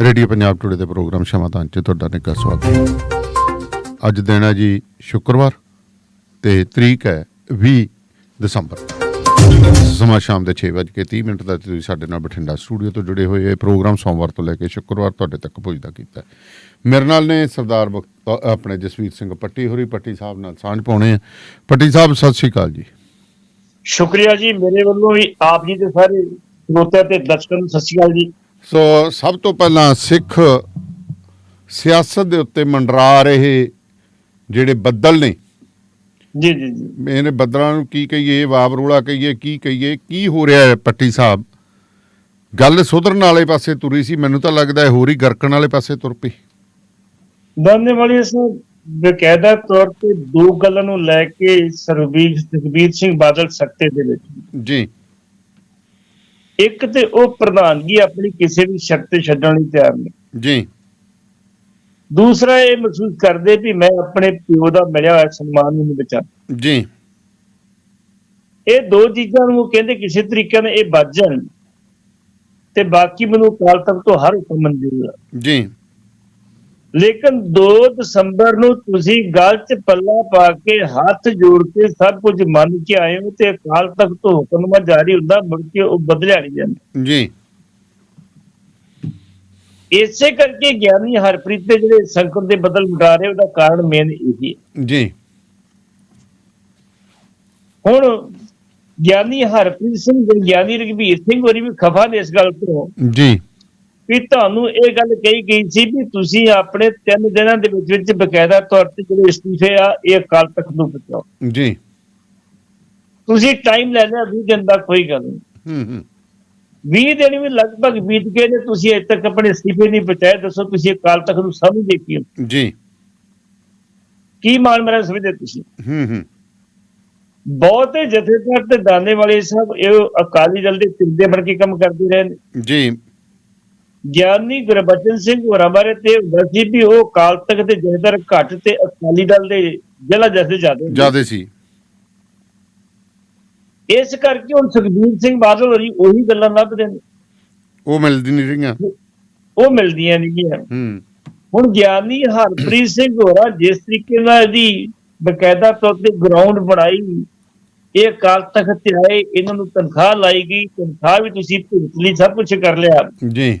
Radio Punjab today ਦੇ program ਸ਼ਮਾਤਾਨ ਚ ਤੁਹਾਡਾ ਨਿੱਘਾ ਸਵਾਗਤ ਅੱਜ ਦਿਨ ਹੈ ਜੀ ਸ਼ੁੱਕਰਵਾਰ ਤੇ ਤਰੀਕ ਹੈ 20 ਦਸੰਬਰ। ਸਮਾਂ ਸ਼ਾਮ ਦੇ 6:30 ਮਿੰਟ ਦਾ ਤੁਸੀਂ ਸਾਡੇ ਨਾਲ ਬਠਿੰਡਾ ਸਟੂਡੀਓ ਤੋਂ ਜੁੜੇ ਹੋਏ ਇਹ ਪ੍ਰੋਗਰਾਮ ਸੋਮਵਾਰ ਤੋਂ ਲੈ ਕੇ ਸ਼ੁੱਕਰਵਾਰ ਤੁਹਾਡੇ ਤੱਕ ਪਹੁੰਚਦਾ ਕੀਤਾ ਮੇਰੇ ਨਾਲ ਨੇ ਸਰਦਾਰ ਆਪਣੇ ਜਸਵੀਰ ਸਿੰਘ ਪੱਟੀ ਹੋਰੀ। ਪੱਟੀ ਸਾਹਿਬ ਨਾਲ ਸਾਂਝ ਪਾਉਣੇ ਆ। ਪੱਟੀ ਸਾਹਿਬ, ਸਤਿ ਸ਼੍ਰੀ ਅਕਾਲ ਜੀ। ਸ਼ੁਕਰੀਆ ਜੀ। ਮੇਰੇ ਵੱਲੋਂ ਵੀ ਆਪ ਜੀ ਦੇ ਸਾਰੇ ਸਰੋਤਿਆਂ ਤੇ ਦਰਸ਼ਕਾਂ ਨੂੰ ਸਤਿ ਸ਼੍ਰੀ ਅਕਾਲ ਜੀ। ਸੋ ਸਭ ਤੋਂ ਪਹਿਲਾਂ ਸਿੱਖ ਸਿਆਸਤ ਦੇ ਉੱਤੇ ਮੰਡਰਾ ਰਹੇ ਜਿਹੜੇ ਬੱਦਲ ਨੇ। ਜੀ ਜੀ ਜੀ। ਇਹਨੇ ਬੱਦਲਾਂ ਨੂੰ ਕੀ ਕਹੀਏ ਵਾਵਰੋਲਾ ਕਹੀਏ ਕੀ ਕਹੀਏ ਕੀ ਹੋ ਰਿਹਾ ਹੈ ਪੱਟੀ ਸਾਹਿਬ? ਗੱਲ ਸੁਧਰਨ ਵਾਲੇ ਪਾਸੇ ਤੁਰੀ ਸੀ ਮੈਨੂੰ ਤਾਂ ਲੱਗਦਾ ਹੈ ਹੋਰ ਹੀ ਗਰਕਣ ਵਾਲੇ ਪਾਸੇ ਤੁਰ ਪਈ। ਦਾਨੇ ਵਾਲੀ ਇਸ ਬਕਾਇਦਾ ਤੌਰ ਤੇ ਦੋ ਗੱਲਾਂ ਨੂੰ ਲੈ ਕੇ ਸਰਬੀਰ ਸੁਖਬੀਰ ਸਿੰਘ ਬਾਦਲ ਸਖਤੇ ਦੇ ਵਿੱਚ। ਜੀ। ਇੱਕ ਤੇ ਉਹ ਪ੍ਰਧਾਨਗੀ ਆਪਣੀ ਕਿਸੇ ਵੀ ਸ਼ਰਤ ਤੇ ਛੱਡਣ ਲਈ ਤਿਆਰ ਨਹੀਂ। ਜੀ। ਦੂਸਰਾ ਇਹ ਮਹਿਸੂਸ ਕਰਦੇ ਵੀ ਮੈਂ ਆਪਣੇ ਪਿਓ ਦਾ ਮਿਲਿਆ ਹੋਇਆ ਸਨਮਾਨ ਨੂੰ ਨਹੀਂ ਬਚਾ ਜੀ। ਇਹ ਦੋ ਚੀਜ਼ਾਂ ਨੂੰ ਕਹਿੰਦੇ ਕਿਸੇ ਤਰੀਕੇ ਨਾਲ ਇਹ ਵੱਜ ਜਾਣ ਤੇ ਬਾਕੀ ਮੈਨੂੰ ਕਾਲ ਤੱਕ ਤੋਂ ਹਰ ਹੁਕਮ ਮਨਜ਼ੂਰ ਜੀ। ਲੇਕਿਨ 2 ਦਸੰਬਰ ਨੂੰ ਤੁਸੀਂ ਗਲ 'ਚ ਪੱਲਾ ਪਾ ਕੇ ਹੱਥ ਜੋੜ ਕੇ ਸਭ ਕੁਝ ਮੰਨ ਕੇ ਆਏ ਹੋ ਤੇ ਅਕਾਲ ਤਖਤ ਤੋਂ ਹੁਕਮਨਾਮਾ ਜਾਰੀ ਹੁੰਦਾ ਮੁੜ ਕੇ ਉਹ ਬਦਲਿਆ ਨਹੀਂ ਜਾਂਦਾ। ਜੀ। ਇਸੇ ਕਰਕੇ ਗਿਆਨੀ ਹਰਪ੍ਰੀਤ ਦੇ ਜਿਹੜੇ ਸੰਕਟ ਦੇ ਬਦਲ ਮਿਟਾ ਰਹੇ ਉਹਦਾ ਕਾਰਨ ਮੇਨ ਇਹੀ ਹੈ। ਜੀ। ਹੁਣ ਗਿਆਨੀ ਹਰਪ੍ਰੀਤ ਸਿੰਘ ਤੇ ਗਿਆਨੀ ਰਘਬੀਰ ਸਿੰਘ ਹੋਰੀ ਵੀ ਖਫਾ ਨੇ ਇਸ ਗੱਲ ਤੋਂ ਜੀ। ਵੀ ਤੁਹਾਨੂੰ ਇਹ ਗੱਲ ਕਹੀ ਗਈ ਸੀ ਵੀ ਤੁਸੀਂ ਆਪਣੇ ਤਿੰਨ ਦਿਨਾਂ ਦੇ ਵਿੱਚ ਵਿੱਚ ਬਕਾਇਦਾ ਤੌਰ ਤੇ ਜਿਹੜੇ ਅਸਤੀਫੇ ਆ ਇਹ ਅਕਾਲ ਤਖਤ ਨੂੰ ਪਹੁੰਚਾਓ ਜੀ। ਤੁਸੀਂ ਟਾਈਮ ਲੈ ਲਿਆ 20 ਦਿਨ ਦਾ ਕੋਈ ਗੱਲ ਨਹੀਂ। ਹੂੰ ਹੂੰ। 20 ਦਿਨ ਵੀ ਲਗਭਗ ਬੀਤ ਗਏ ਨੇ ਤੁਸੀਂ ਅਜੇ ਤੱਕ ਆਪਣੇ ਅਸਤੀਫੇ ਨਹੀਂ ਪਹੁੰਚਾਏ ਦੱਸੋ ਤੁਸੀਂ ਅਕਾਲ ਤਖਤ ਨੂੰ ਸਮਝਦੇ ਕੀ ਹੋ? ਜੀ। ਕੀ ਮਾਨ ਮਰਾ ਸਮਝਦੇ ਤੁਸੀਂ? ਹੂੰ ਹੂੰ। ਬਹੁਤੇ ਜਥੇਦਾਰ ਤੇ ਦਾਨੇ ਵਾਲੇ ਸਾਹਿਬ ਇਹ ਅਕਾਲੀ ਦਲ ਦੇ ਤਿੰਦੇ ਬਣ ਕੇ ਕੰਮ ਕਰਦੇ ਰਹੇ ਨੇ। ਜੀ। ਗਿਆਨੀ ਗੁਰਬਚਨ ਸਿੰਘ ਹੋਰਾਂ ਬਾਰੇ ਤੇ ਹੁੰਦਾ ਸੀ ਵੀ ਉਹ ਅਕਾਲ ਤਖਤ ਦੇ ਜਥੇਦਾਰ ਘੱਟ ਤੇ ਅਕਾਲੀ ਦਲ ਦੇ ਜ਼ਿਲ੍ਹਾ ਜਥੇ ਜ਼ਿਆਦਾ ਜਿਆਦੇ ਸੀ। ਇਸ ਕਰਕੇ ਹੁਣ ਸੁਖਬੀਰ ਸਿੰਘ ਬਾਦਲ ਹੋਰੀ ਉਹੀ ਗੱਲਾਂ ਲੱਭਦੇ ਨੇ। ਉਹ ਮਿਲਦੀ ਨਹੀਂ ਰਹੀਆਂ। ਉਹ ਮਿਲਦੀਆਂ ਨਹੀਂ ਗੀਆਂ ਹੂੰ। ਹੁਣ ਗਿਆਨੀ ਹਰਪ੍ਰੀਤ ਸਿੰਘ ਹੋਰਾਂ ਜਿਸ ਤਰੀਕੇ ਨਾਲ ਇਹਦੀ ਬਕਾਇਦਾ ਤੌਰ ਤੇ ਗਰਾਊਂਡ ਬਣਾਈ ਇਹ ਅਕਾਲ ਤਖਤ ਤੇ ਆਏ ਇਹਨਾਂ ਨੂੰ ਤਨਖਾਹ ਲਾਈ ਗਈ ਤਨਖਾਹ ਵੀ ਤੁਸੀਂ ਭੁਗਤ ਲਈ ਸਭ ਕੁਝ ਕਰ ਲਿਆ। ਜੀ।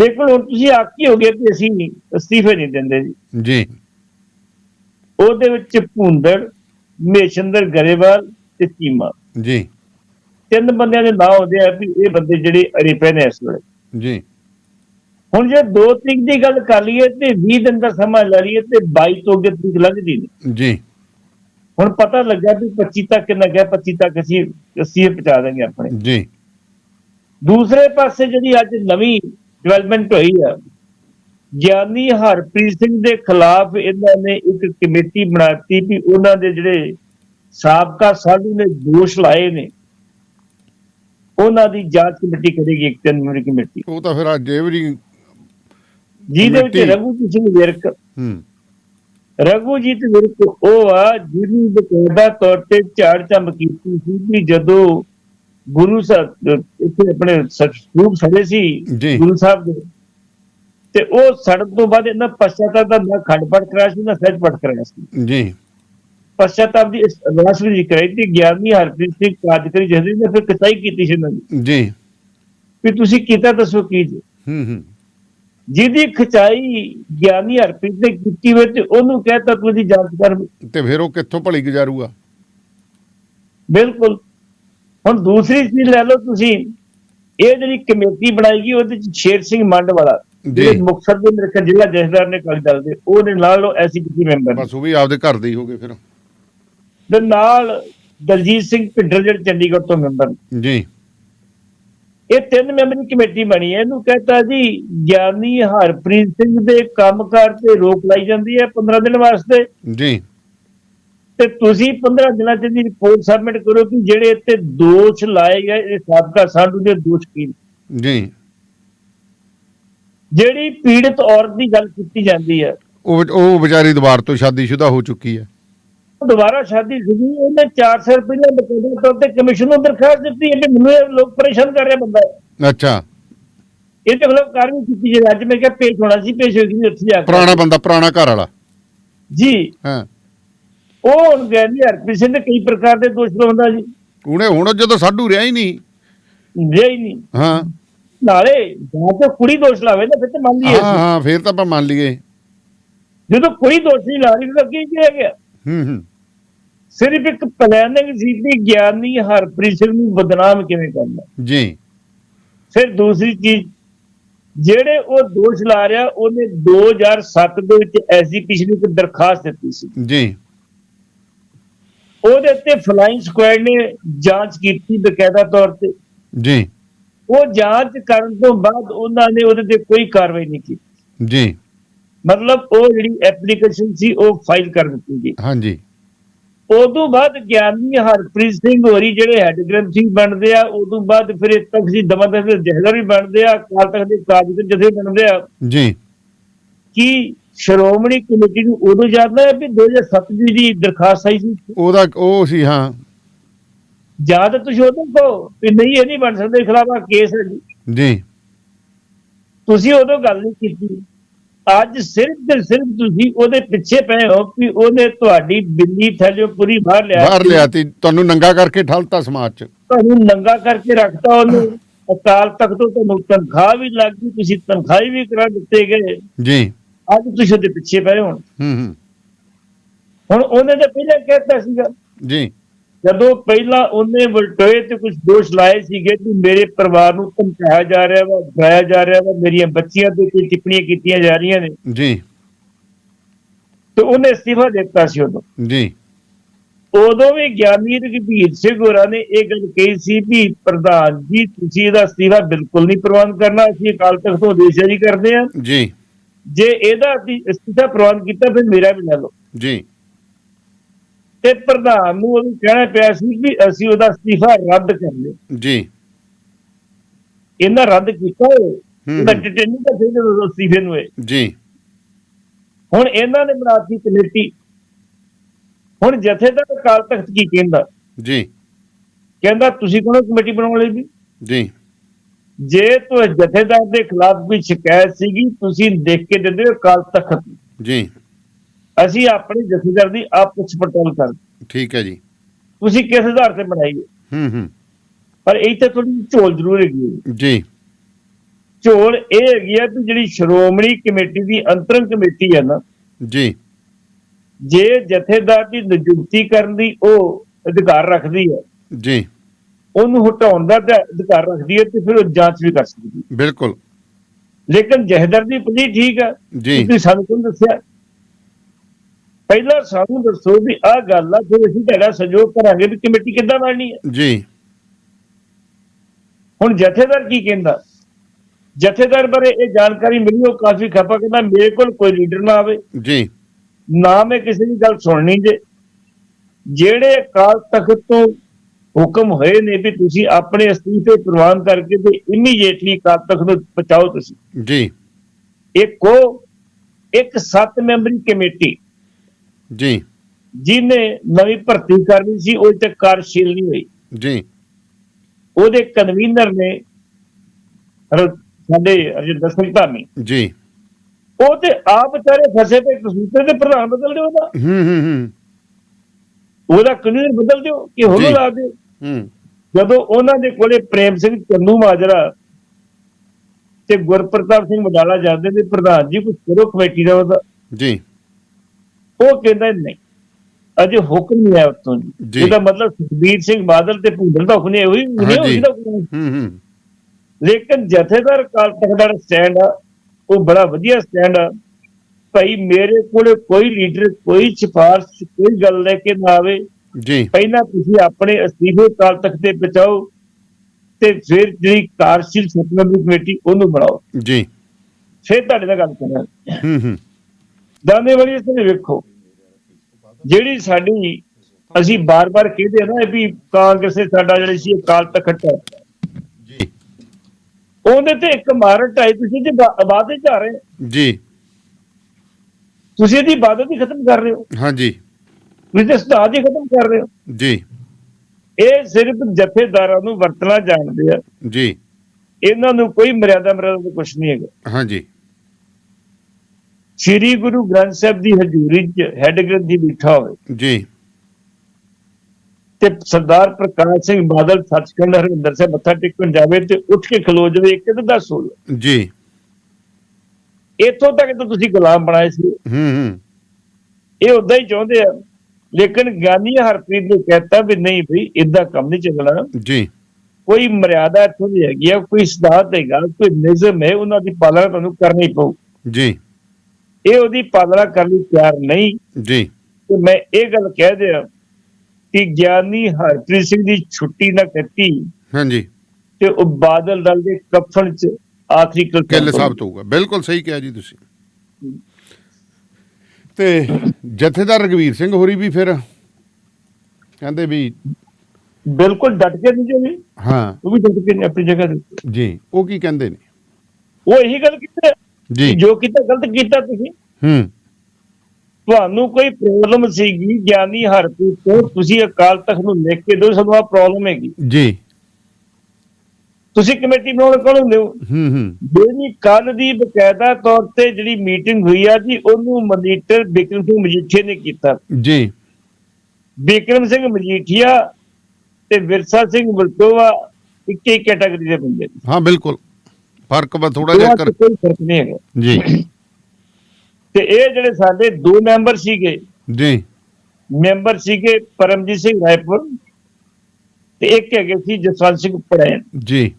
ਲੇਕਿਨ ਹੁਣ ਤੁਸੀਂ ਹੋ ਗਏ ਕਿ ਅਸੀਂ ਅਸਤੀਫੇ ਨਹੀਂ ਦਿੰਦੇ ਜੀ। ਜੀ। ਉਹਦੇ ਵਿੱਚ ਭੁੰਦੜ ਮੇਸ਼ੰਦਰ ਗਰੇਵਾਲ ਤੇ ਚੀਮਾ। ਜੀ। ਤਿੰਨ ਬੰਦਿਆਂ ਦੇ ਨਾਂ ਆਉਂਦੇ ਆ ਵੀ ਇਹ ਬੰਦੇ ਜਿਹੜੇ ਅੜੇ ਪਏ ਨੇ ਇਸ ਵੇਲੇ। ਜੀ। ਹੁਣ ਜੇ 2 ਤਰੀਕ ਦੀ ਗੱਲ ਕਰ ਲਈਏ ਤੇ 20 ਦਿਨ ਦਾ ਸਮਾਂ ਲੈ ਲਈਏ ਤੇ 22 ਤੋਂ ਅੱਗੇ ਤਰੀਕ ਲੰਘਦੀ ਨਹੀਂ। ਜੀ। ਹੁਣ ਪਤਾ ਲੱਗਾ ਵੀ 25 ਤੱਕ ਕਿੰਨਾ ਗਿਆ 25 ਤੱਕ ਅਸੀਂ ਅਸੀਂ ਪਹੁੰਚਾ ਦਾਂਗੇ ਆਪਣੇ। ਜੀ। ਦੂਸਰੇ ਪਾਸੇ ਜਿਹੜੀ ਅੱਜ ਨਵੀਂ ਡਿਵੈਲਪਮੈਂਟ ਹੋਈ ਆ। ਗਿਆਨੀ ਹਰਪ੍ਰੀਤ ਸਿੰਘ ਦੇ ਖਿਲਾਫ ਇਹਨਾਂ ਨੇ ਇੱਕ ਕਮੇਟੀ ਬਣਾਤੀ ਵੀ ਉਹਨਾਂ ਦੇ ਜਿਹੜੇ ਸਾਬਕਾ ਸਾਧੂ ਨੇ ਦੋਸ਼ ਲਾਏ ਨੇ। ਉਹਨਾਂ ਦੀ ਜਾਂਚ ਕਮੇਟੀ ਕਰੇਗੀ ਇੱਕ ਤਿੰਨ ਕਮੇਟੀ। ਉਹ ਤਾਂ ਫਿਰ ਅੱਜ ਨਹੀਂ- ਜਿਹਦੇ ਵਿੱਚ ਕਮੇਟੀ- ਰਘੂ ਸਿੰਘ ਵਿਰਕ ਹੂੰ। ਰਘੂਜੀਤ ਵਿਰਕ ਉਹ ਆ ਜਿਹਦੀ ਬਕਾਇਦਾ ਤੌਰ ਤੇ ਝਾੜ ਝੰਬ ਕੀਤੀ ਸੀ ਵੀ ਜਦੋਂ ਗੁਰੂ ਸਾਹਿਬ ਇੱਥੇ ਆਪਣੇ ਸਰੂਪ ਸੜੇ ਸੀ। ਗੁਰੂ ਸਾਹਿਬ ਦੇ। ਤੇ ਉਹ ਸੜਨ ਤੋਂ ਬਾਅਦ ਇਹਨਾਂ ਪਛਤਾਤਾਪ ਦਾ ਨਾ ਖੰਡ ਪਾਠ ਕਰਾਇਆ ਸੀ ਨਾ ਸਹਿਜ ਪਾਠ ਕਰਾਇਆ ਸੀ। ਜੀ। ਪਛਤਾਤਾਪ ਦੀ ਇਸ ਅਰਦਾਸ ਵੀ ਕਰਾਈ ਤੇ ਗਿਆਨੀ ਹਰਪ੍ਰੀਤ ਸਿੰਘ ਕਾਜਕਰੀ ਜਿਹਦੇ ਨੇ ਫਿਰ ਕਸਾਈ ਕੀਤੀ ਸੀ ਇਹਨਾਂ ਦੀ। ਜੀ। ਵੀ ਤੁਸੀਂ ਕੀਤਾ ਦੱਸੋ ਕੀ ਜੀ? ਹੂੰ ਹੂੰ। ਜਿਹਦੀ ਖਚਾਈ ਗਿਆਨੀ ਹਰਪ੍ਰੀਤ ਨੇ ਕੀਤੀ ਹੋਈ ਤੇ ਉਹਨੂੰ ਕਹਿਤਾ ਤੂੰ ਇਹਦੀ ਜਾਂਚ ਕਰ। ਤੇ ਫਿਰ ਉਹ ਕਿੱਥੋਂ ਭਲੀ ਗੁਜ਼ਾਰੂਗਾ? ਬਿਲਕੁਲ। ਹੁਣ ਦੂਸਰੀ ਚੀਜ਼ ਲੈ ਲਓ ਤੁਸੀਂ ਇਹ ਜਿਹੜੀ ਕਮੇਟੀ ਬਣਾਈ ਗਈ ਉਹਦੇ ਚ ਸ਼ੇਰ ਸਿੰਘ ਮੰਡ ਵਾਲਾ ਜੀ। ਜਿਹੜੇ ਮੁਕਤਸਰ ਦੇ ਮੇਰੇ ਖਿਆਲ ਜ਼ਿਲ੍ਹਾ ਜਥੇਦਾਰ ਨੇ ਕਾਲੀ ਦਲ ਦੇ ਉਹਦੇ ਨਾਲ ਉਹ ਐਸਪੀਸੀ ਮੈਂਬਰ। ਬਸ ਉਹ ਵੀ ਆਪਦੇ ਘਰ ਦੇ ਹੀ ਹੋਗੇ ਫਿਰ ਤੇ ਨਾਲ ਦਲਜੀਤ ਸਿੰਘ ਭਿੰਡਰ ਜਿਹੜੇ ਚੰਡੀਗੜ੍ਹ ਤੋਂ ਮੈਂਬਰ। ਜੀ ਇਹ ਤਿੰਨ ਮੈਂਬਰੀ ਕਮੇਟੀ ਬਣੀ ਹੈ ਇਹਨੂੰ ਕਹਿੰਦਾ ਜੀ ਗਿਆਨੀ ਹਰਪ੍ਰੀਤ ਸਿੰਘ ਦੇ ਕੰਮਕਾਰ ਤੇ ਰੋਕ ਲਾਈ ਜਾਂਦੀ ਹੈ 15 ਦਿਨ ਵਾਸਤੇ ਜੀ ਤੇ ਤੁਸੀਂ 15 ਦਿਨਾਂ ਚ ਦੀ ਰਿਪੋਰਟ ਸਬਮਿਟ ਕਰੋ ਕਿ ਜਿਹੜੇ ਇੱਥੇ ਦੋਸ਼ ਲਾਏ ਗਏ ਇਹ ਸਾਬਕਾ ਸਾਧੂ ਦੇ ਦੋਸ਼ ਕੀ ਨੇ। ਜੀ। ਜਿਹੜੀ ਪੀੜਤ ਔਰਤ ਦੀ ਗੱਲ ਕੀਤੀ ਜਾਂਦੀ ਹੈ। ਉਹ ਉਹ ਵਿਚਾਰੀ ਦੁਬਾਰ ਤੋਂ ਸ਼ਾਦੀशुदा ਹੋ ਚੁੱਕੀ ਹੈ। ਦੁਬਾਰਾ ਸ਼ਾਦੀ ਸੀਗੀ ਉਹਨੇ 400 ਰੁਪਏ ਬਕਾਇਦਾ ਤੌਰ ਤੇ ਕਮਿਸ਼ਨ ਨੂੰ ਦਰਖਾਸਤ ਦਿੱਤੀ ਹੈ ਕਿ ਮੈਨੂੰ ਇਹ ਲੋਕ ਪਰੇਸ਼ਾਨ ਕਰ ਰਿਹਾ ਬੰਦਾ। ਹੈ। ਅੱਛਾ। ਇਹ ਤੇ ਖਿਲਾਫ ਕਾਰਵਾਈ ਕੀਤੀ ਜੇ ਅੱਜ ਮੈਂ ਕਿਹਾ ਪੇਸ਼ ਹੋਣਾ ਸੀ ਪੇਸ਼ ਹੋਈ ਨਹੀਂ ਉੱਥੇ ਜਾ ਕੇ। ਪੁਰਾਣਾ ਬੰਦਾ ਪੁਰਾਣਾ ਘਰ ਵਾਲਾ। ਜੀ। ਹਾਂ। ਉਹ ਹੁਣ ਗਿਆਨੀ ਹਰਪ੍ਰੀਤ ਸਿੰਘ ਦੇ ਕਈ ਪ੍ਰਕਾਰ ਦੇ ਦੋਸ਼ ਲਾਉਂਦਾ ਜੀ। ਉਹਨੇ ਹੁਣ ਜਦੋਂ ਸਾਡੂ ਰਿਹਾ ਹੀ ਨਹੀਂ। ਰਿਹਾ ਹੀ ਨਹੀਂ। ਹਾਂ। ਨਾਲੇ ਜਾਂ ਤਾਂ ਕੁੜੀ ਦੋਸ਼ ਲਾਵੇ ਨਾ ਫਿਰ ਤੇ ਮੰਨ ਲਈਏ ਹਾਂ। ਹਾਂ ਫੇਰ ਤਾਂ ਆਪਾਂ ਮੰਨ ਲਈਏ। ਜਦੋਂ ਕੁੜੀ ਦੋਸ਼ ਨਹੀਂ ਲਾ ਰਹੀ ਤਾਂ ਕੀ ਕਿਹਾ ਗਿਆ ਹੂੰ ਹੂੰ। ਸਿਰਫ ਇੱਕ ਪਲੈਨਿੰਗ ਸੀ ਕਿ ਗਿਆਨੀ ਹਰਪ੍ਰੀਤ ਸਿੰਘ ਨੂੰ ਬਦਨਾਮ ਕਿਵੇਂ ਕਰਨਾ। ਜੀ। ਫਿਰ ਦੂਸਰੀ ਚੀਜ਼ ਜਿਹੜੇ ਉਹ ਦੋਸ਼ ਲਾ ਰਿਹਾ ਉਹਨੇ 2007 ਦੇ ਵਿੱਚ ਐਜੀਪੀਸ਼ਨ ਨੂੰ ਇੱਕ ਦਰਖਾਸਤ ਦਿੱਤੀ ਸੀ। ਜੀ। ਉਹਦੇ ਤੇ ਫਲਾਈਂਗ ਸਕੁਐਡ ਨੇ ਜਾਂਚ ਕੀਤੀ ਬਕਾਇਦਾ ਤੌਰ ਤੇ। ਜੀ। ਉਹ ਜਾਂਚ ਕਰਨ ਤੋਂ ਬਾਅਦ ਉਹਨਾਂ ਨੇ ਉਹਦੇ ਤੇ ਕੋਈ ਕਾਰਵਾਈ ਨਹੀਂ ਕੀਤੀ। ਜੀ। ਮਤਲਬ ਉਹ ਜਿਹੜੀ ਐਪਲੀਕੇਸ਼ਨ ਸੀ ਉਹ ਫਾਈਲ ਕਰ ਦਿੱਤੀ ਗਈ। ਹਾਂਜੀ। ਉਦੋਂ ਬਾਅਦ ਗਿਆਨੀ ਹਰਪ੍ਰੀਤ ਸਿੰਘ ਹੋਰੀ ਜਿਹੜੇ ਹੈੱਡ ਗ੍ਰੰਥੀ ਬਣਦੇ ਆ ਉਦੋਂ ਬਾਅਦ ਫਿਰ ਇੱਕ ਤੱਕ ਸੀ ਦਮਨ ਦੇ ਜਹਲਰ ਵੀ ਬਣਦੇ ਆ ਕਾਲ ਤੱਕ ਦੇ ਕਾਜ ਜਥੇ ਬਣਦੇ ਆ। ਜੀ। ਕਿ ਸ਼੍ਰੋਮਣੀ ਕਮੇਟੀ ਨੂੰ ਉਦੋਂ ਯਾਦ ਹੈ ਵੀ 2007 ਦੀ ਦੀ ਦਰਖਾਸਤ ਆਈ ਸੀ? ਉਹਦਾ ਉਹ ਸੀ ਹਾਂ। ਤਾਂ ਤੁਸੀਂ ਉਦੋਂ ਕਹੋ ਵੀ ਨਹੀਂ ਇਹ ਨਹੀਂ ਬਣ ਸਕਦੇ ਖਿਲਾਫ ਆ ਕੇਸ ਹੈ ਜੀ। ਜੀ। ਤੁਸੀਂ ਉਦੋਂ ਗੱਲ ਨਹੀਂ ਕੀਤੀ। ਅੱਜ ਸਿਰਫ ਤੇ ਸਿਰਫ ਤੁਸੀਂ ਉਹਦੇ ਪਿੱਛੇ ਪਏ ਹੋ ਕਿ ਉਹਨੇ ਤੁਹਾਡੀ ਬਿੱਲੀ ਥੱਲੇ ਪੂਰੀ ਬਾਹਰ ਲਿਆ ਬਾਹਰ ਲਿਆਤੀ। ਤੁਹਾਨੂੰ ਨੰਗਾ ਕਰਕੇ ਠਲਤਾ ਸਮਾਜ ਚ। ਤੁਹਾਨੂੰ ਨੰਗਾ ਕਰਕੇ ਰੱਖਤਾ ਉਹਨੂੰ। ਅਕਾਲ ਤਖਤ ਤੋਂ ਤੁਹਾਨੂੰ ਤਨਖਾਹ ਵੀ ਲੱਗ ਗਈ ਤੁਸੀਂ ਤਨਖਾਹ ਵੀ ਕਰਾ ਦਿੱਤੇ ਗਏ। ਜੀ। ਅੱਜ ਤੁਸੀਂ ਉਹਦੇ ਪਿੱਛੇ ਪਏ ਹੋ ਹੂੰ ਹੂੰ। ਹੁਣ ਉਹਨੇ ਤਾਂ ਪਹਿਲਾਂ ਕਹਿਤਾ ਸੀਗਾ। ਜੀ। ਜਦੋਂ ਪਹਿਲਾਂ ਉਹਨੇ ਵਲਟੋਏ ਤੇ ਕੁਝ ਦੋਸ਼ ਲਾਏ ਸੀਗੇ ਕਿ ਮੇਰੇ ਪਰਿਵਾਰ ਨੂੰ ਧਮਕਾਇਆ ਜਾ ਰਿਹਾ ਵਾ ਡਰਾਇਆ ਜਾ ਰਿਹਾ ਵਾ ਮੇਰੀਆਂ ਬੱਚੀਆਂ ਤੇ ਕੋਈ ਟਿੱਪਣੀਆਂ ਕੀਤੀਆਂ ਜਾ ਰਹੀਆਂ ਨੇ। ਜੀ। ਤੇ ਉਹਨੇ ਅਸਤੀਫਾ ਦਿੱਤਾ ਸੀ ਉਦੋਂ। ਜੀ। ਉਦੋਂ ਵੀ ਗਿਆਨੀ ਰਘਬੀਰ ਸਿੰਘ ਹੋਰਾਂ ਨੇ ਇਹ ਗੱਲ ਕਹੀ ਸੀ ਵੀ ਪ੍ਰਧਾਨ ਜੀ ਤੁਸੀਂ ਇਹਦਾ ਅਸਤੀਫਾ ਬਿਲਕੁਲ ਨਹੀਂ ਪ੍ਰਵਾਨ ਕਰਨਾ ਅਸੀਂ ਅਕਾਲ ਤਖਤ ਤੋਂ ਆਦੇਸ਼ ਜਾਰੀ ਕਰਦੇ ਹਾਂ। ਜੀ। ਜੇ ਇਹਦਾ ਅਸੀਂ ਅਸਤੀਫਾ ਪ੍ਰਵਾਨ ਕੀਤਾ ਫਿਰ ਮੇਰਾ ਵੀ ਲੈ ਲਓ। ਜੀ। ਤੇ ਪ੍ਰਧਾਨ ਨੂੰ ਉਹਨੂੰ ਕਹਿਣਾ ਪਿਆ ਸੀ ਵੀ ਅਸੀਂ ਉਹਦਾ ਅਸਤੀਫਾ ਰੱਦ ਕਰ ਲਿਓ ਜੀ। ਇਹਨਾਂ ਰੱਦ ਕੀਤਾ। ਉਹਦਾ ਡਿਟੇਨਿੰਗ ਤਾਂ ਫਿਰ ਜਦੋਂ ਅਸਤੀਫੇ ਨੂੰ ਜੀ। ਹੁਣ ਇਹਨਾਂ ਨੇ ਬਣਾਤੀ ਕਮੇਟੀ। ਹੁਣ ਜਥੇਦਾਰ ਅਕਾਲ ਤਖਤ ਕੀ ਕਹਿੰਦਾ? ਜੀ। ਕਹਿੰਦਾ ਤੁਸੀਂ ਕੋਣ ਕਮੇਟੀ ਬਣਾਉਣ ਲਈ ਵੀ ਜੀ। ਜੇ ਤੋ ਜਥੇਦਾਰ ਦੇ ਖਿਲਾਫ ਕੋਈ ਸ਼ਿਕਾਇਤ ਸੀਗੀ ਤੁਸੀਂ ਦੇਖ ਕੇ ਦਿੰਦੇ ਹੋ ਅਕਾਲ ਤਖਤ। ਜੀ। ਅਸੀਂ ਆਪਣੇ ਜਥੇਦਾਰ ਦੀ ਆਪ ਪੁੱਛ ਪੜਤਾਲ ਕਰ ਠੀਕ ਹੈ ਜੀ। ਤੁਸੀਂ ਕਿਸ ਆਧਾਰ ਤੇ ਬਣਾਈ ਹੈ? ਹੂੰ ਪਰ ਇਹ ਤਾਂ ਥੋੜੀ ਝੋਲ ਜ਼ਰੂਰ ਹੈਗੀ। ਜੀ। ਝੋਲ ਇਹ ਹੈਗੀ ਆ ਵੀ ਜਿਹੜੀ ਸ਼੍ਰੋਮਣੀ ਕਮੇਟੀ ਦੀ ਅੰਤਰੰਗ ਕਮੇਟੀ ਹੈ ਨਾ ਜੀ। ਜੇ ਜਥੇਦਾਰ ਦੀ ਨਿਯੁਕਤੀ ਕਰਨ ਦੀ ਉਹ ਅਧਿਕਾਰ ਰੱਖਦੀ ਹੈ ਜੀ। ਉਹਨੂੰ ਹਟਾਉਣ ਦਾ ਅਧਿਕਾਰ ਰੱਖਦੀ ਹੈ ਤੇ ਫਿਰ ਉਹ ਜਾਂਚ ਵੀ ਕਰ ਸਕਦੀ ਹੈ। ਬਿਲਕੁਲ। ਲੇਕਿਨ ਜਥੇਦਾਰ ਦੀ ਪੁੱਜੀ ਠੀਕ ਹੈ। ਤੁਸੀਂ ਸਾਨੂੰ ਕਿਉਂ ਦੱਸਿਆ? ਪਹਿਲਾਂ ਸਾਨੂੰ ਦੱਸੋ ਵੀ ਆਹ ਗੱਲ ਆ ਫਿਰ ਅਸੀਂ ਤੁਹਾਡਾ ਸਹਿਯੋਗ ਕਰਾਂਗੇ ਵੀ ਕਮੇਟੀ ਕਿੱਦਾਂ ਬਣਨੀ ਹੈ। ਜੀ। ਹੁਣ ਜਥੇਦਾਰ ਕੀ ਕਹਿੰਦਾ? ਜਥੇਦਾਰ ਬਾਰੇ ਇਹ ਜਾਣਕਾਰੀ ਮਿਲੀ ਉਹ ਕਾਫੀ ਖਪਾ ਕਹਿੰਦਾ ਮੇਰੇ ਕੋਲ ਕੋਈ ਲੀਡਰ ਨਾ ਆਵੇ। ਜੀ। ਨਾ ਮੈਂ ਕਿਸੇ ਦੀ ਗੱਲ ਸੁਣਨੀ ਜੇ। ਜਿਹੜੇ ਅਕਾਲ ਤਖਤ ਤੋਂ ਹੁਕਮ ਹੋਏ ਨੇ ਵੀ ਤੁਸੀਂ ਆਪਣੇ ਅਸਤੀਫੇ ਪ੍ਰਵਾਨ ਕਰਕੇ ਤੇ ਇਮੀਡੀਏਟਲੀ ਤਖਤ ਨੂੰ ਪਹੁੰਚਾਓ ਤੁਸੀਂ। ਜੀ। ਇੱਕ ਇੱਕ ਸੱਤ ਮੈਂਬਰੀ ਕਮੇਟੀ ਜੀ। ਜਿਹਨੇ ਨਵੀਂ ਭਰਤੀ ਕਰਨੀ ਸੀ ਉਹ ਤੇ ਕਾਰਜਸ਼ੀਲ ਨਹੀਂ ਹੋਈ। ਜੀ। ਉਹਦੇ ਕਨਵੀਨਰ ਨੇ ਸਾਡੇ ਰਜਿੰਦਰ ਸਿੰਘ ਧਾਮੀ। ਜੀ। ਉਹ ਤੇ ਆਪ ਵਿਚਾਰੇ ਫਸੇ ਤੇ ਕਸੂਤੇ ਦੇ ਪ੍ਰਧਾਨ ਬਦਲ ਦਿਓ ਉਹਦਾ। ਹੂੰ ਹੂੰ ਹੂੰ। ਉਹਦਾ ਕਨਵੀਨਰ ਬਦਲ ਦਿਓ ਕਿ ਹੁਣ ਜੀ। ਲਾ ਦਿਓ। ਜਦੋਂ ਉਹਨਾਂ ਦੇ ਕੋਲੇ ਪ੍ਰੇਮ ਸਿੰਘ ਚੰਨੂ ਮਾਜਰਾ ਤੇ ਗੁਰਪ੍ਰਤਾਪ ਸਿੰਘ ਮਡਾਲਾ ਜਾਂਦੇ ਨੇ ਪ੍ਰਧਾਨ ਜੀ ਕੁਝ ਕਰੋ ਕਮੇਟੀ ਦਾ ਉਹਦਾ। ਜੀ। ਉਹ ਕਹਿੰਦਾ ਨਹੀਂ ਅਜੇ ਹੁਕਮ ਨਹੀਂ ਆਇਆ ਉਤੋਂ ਜੀ। ਇਹਦਾ ਮਤਲਬ ਸੁਖਬੀਰ ਸਿੰਘ ਬਾਦਲ ਤੇ ਭੁੰਦਲ ਦਾ ਹੁਕਮ ਨਹੀਂ ਹੋਈ ਨਹੀਂ। ਹੋਈ। ਹੂੰ ਹੂੰ। ਲੇਕਿਨ ਜਥੇਦਾਰ ਕਾਲ ਤਖਤ ਦਾ ਸਟੈਂਡ ਆ ਉਹ ਬੜਾ ਵਧੀਆ ਸਟੈਂਡ ਆ। ਭਾਈ ਮੇਰੇ ਕੋਲੇ ਕੋਈ ਲੀਡਰ ਕੋਈ ਸਿਫਾਰਿਸ਼ ਕੋਈ ਗੱਲ ਲੈ ਕੇ ਨਾ ਆਵੇ। ਜੀ। ਪਹਿਲਾਂ ਤੁਸੀਂ ਆਪਣੇ ਅਸਤੀਫੇ ਕਾਲ ਤਖਤ ਤੇ ਬਚਾਓ ਤੇ ਫਿਰ ਜਿਹੜੀ ਕਾਰਜਸ਼ੀਲ ਸਤਨੰਬਰ ਕਮੇਟੀ ਉਹਨੂੰ ਬਣਾਓ। ਜੀ। ਫਿਰ ਤੁਹਾਡੇ ਨਾਲ ਗੱਲ ਕਰਾਂਗੇ ਹੂੰ ਹੂੰ। ਦਾਨੇ ਵਾਲੀ ਇਸ ਨੇ ਵੇਖੋ ਜਿਹੜੀ ਸਾਡੀ ਅਸੀਂ ਬਾਰ-ਬਾਰ ਕਹਿੰਦੇ ਆ ਨਾ ਵੀ ਕਾਂਗਰਸ ਦੇ ਸਾਡਾ ਜਿਹੜੀ ਸੀ ਅਕਾਲ ਤਖਤ ਹੈ। ਜੀ। ਉਹਦੇ ਤੇ ਇੱਕ ਮਾਰਟ ਢਾਈ ਤੁਸੀਂ ਤੇ ਇਬਾਦਤ ਚ ਆ ਰਹੇ। ਜੀ। ਤੁਸੀਂ ਇਹਦੀ ਇਬਾਦਤ ਹੀ ਖਤਮ ਕਰ ਰਹੇ ਹੋ। ਹਾਂਜੀ। ਤੁਸੀਂ ਤੇ ਸਿਧਾਂਤ ਹੀ ਖਤਮ ਕਰ ਰਹੇ ਹੋ। ਜੀ। ਇਹ ਸਿਰਫ ਜਥੇਦਾਰਾਂ ਨੂੰ ਵਰਤਣਾ ਜਾਣਦੇ ਆ। ਜੀ। ਇਹਨਾਂ ਨੂੰ ਕੋਈ ਮਰਿਆਦਾ ਮਰਿਆਦਾ ਕੁਝ ਨਹੀਂ ਹੈਗਾ। ਹਾਂਜੀ। ਸ੍ਰੀ ਗੁਰੂ ਗ੍ਰੰਥ ਸਾਹਿਬ ਦੀ ਹਜ਼ੂਰੀ 'ਚ ਹੈੱਡ ਗ੍ਰੰਥੀ ਬੈਠਾ ਹੋਵੇ। ਜੀ। ਤੇ ਸਰਦਾਰ ਪ੍ਰਕਾਸ਼ ਸਿੰਘ ਬਾਦਲ ਸੱਚਖੰਡ ਹਰਿੰਦਰ ਸਾਹਿਬ ਮੱਥਾ ਟੇਕਣ ਜਾਵੇ ਤੇ ਉੱਠ ਕੇ ਖਲੋ ਜਾਵੇ ਇੱਕ ਤੇ ਦੱਸ ਹੋ ਜੀ। ਇੱਥੋਂ ਤੱਕ ਤਾਂ ਤੁਸੀਂ ਗੁਲਾਮ ਬਣਾਏ ਸੀ। ਹੂੰ ਹੂੰ। ਇਹ ਉਦਾਂ ਹੀ ਚਾਹੁੰਦੇ ਆ ਲੇਕਿਨ ਗਿਆਨੀ ਹਰਪ੍ਰੀਤ ਨੇ ਕਹਿਤਾ ਵੀ ਨਹੀਂ ਭਈ ਇਦਾਂ ਕੰਮ ਨਹੀਂ ਚੱਲਣਾ। ਜੀ। ਕੋਈ ਮਰਿਆਦਾ ਇੱਥੋਂ ਦੀ ਹੈਗੀ ਆ ਕੋਈ ਸਿਧਾਂਤ ਹੈਗਾ ਕੋਈ ਨਿਯਮ ਹੈ ਉਹਨਾਂ ਦੀ ਪਾਲਣਾ ਤੁਹਾਨੂੰ ਕਰਨੀ ਪਊ। ਜੀ। ਇਹ ਉਹਦੀ ਪਾਲਣਾ ਕਰਨ ਲਈ ਤਿਆਰ ਨਹੀਂ। ਜੀ। ਤੇ ਮੈਂ ਇਹ ਗੱਲ ਕਹਿ ਦਿਆਂ ਕਿ ਗਿਆਨੀ ਹਰਪ੍ਰੀਤ ਸਿੰਘ ਦੀ ਛੁੱਟੀ ਨਾ ਕੱਟੀ। ਹਾਂਜੀ। ਤੇ ਉਹ ਬਾਦਲ ਦਲ ਦੇ ਕਫਨ ਚ ਆਖਰੀ ਕਿੱਲ ਸਾਬਤ ਹੋਊਗਾ। ਬਿਲਕੁਲ ਸਹੀ ਕਿਹਾ ਜੀ ਤੁਸੀਂ। ਤੇ ਜਥੇਦਾਰ ਰਗਵੀਰ ਸਿੰਘ ਹੋਰੀ ਵੀ ਫਿਰ ਕਹਿੰਦੇ ਵੀ ਬਿਲਕੁਲ ਡਟ ਕੇ ਨਹੀਂ ਜੀ ਹਾਂ। ਉਹ ਵੀ ਡਟ ਕੇ ਆਪਣੀ ਜਗ੍ਹਾ ਤੇ। ਜੀ ਉਹ ਕੀ ਕਹਿੰਦੇ ਨੇ? ਉਹ ਇਹੀ ਗੱਲ ਕੀਤੀ ਜੀ। ਜੋ ਕੀਤਾ ਗਲਤ ਕੀਤਾ ਤੁਸੀਂ। ਹੂੰ। ਤੁਹਾਨੂੰ ਕੋਈ ਪ੍ਰੋਬਲਮ ਸੀਗੀ ਗਿਆਨੀ ਹਰਪ੍ਰੀਤ ਤੋਂ ਤੁਸੀਂ ਅਕਾਲ ਤਖਤ ਨੂੰ ਲਿਖ ਕੇ ਦਿਓ ਸਾਨੂੰ ਆ ਪ੍ਰੋਬਲਮ ਹੈਗੀ। ਜੀ। ਤੁਸੀਂ ਕਮੇਟੀ ਬਣਾਉਣ ਕੋਲ ਹੁੰਦੇ ਹੋ? ਹੂੰ ਹੂੰ। ਜਿਹੜੀ ਕੱਲ ਦੀ ਬਕਾਇਦਾ ਤੌਰ ਤੇ ਜਿਹੜੀ ਮੀਟਿੰਗ ਹੋਈ ਆ ਜੀ ਉਹਨੂੰ ਮਨੀਟਰ ਬਿਕਰਮ ਸਿੰਘ ਮਜੀਠੀਆ ਨੇ ਕੀਤਾ। ਜੀ। ਬਿਕਰਮ ਸਿੰਘ ਮਜੀਠੀਆ ਤੇ ਵਿਰਸਾ ਸਿੰਘ ਬਲਟੋਆ ਇੱਕੇ ਕੈਟਾਗਰੀ ਦੇ ਬੰਦੇ ਹਾਂ ਬਿਲਕੁਲ। ਫ਼ਰਕ ਬਸ ਥੋੜਾ ਜਿਹਾ ਕਰ ਕੋਈ ਫ਼ਰਕ ਨਹੀਂ ਹੈਗਾ। ਜੀ। ਤੇ ਇਹ ਜਿਹੜੇ ਸਾਡੇ ਦੋ ਮੈਂਬਰ ਸੀਗੇ ਜੀ। ਮੈਂਬਰ ਸੀਗੇ ਪਰਮਜੀਤ ਸਿੰਘ ਰਾਏਪੁਰ ਤੇ ਇੱਕ ਹੈਗੇ ਸੀ ਜਸਵੰਤ ਸਿੰਘ ਪੜੈਣ ਜੀ।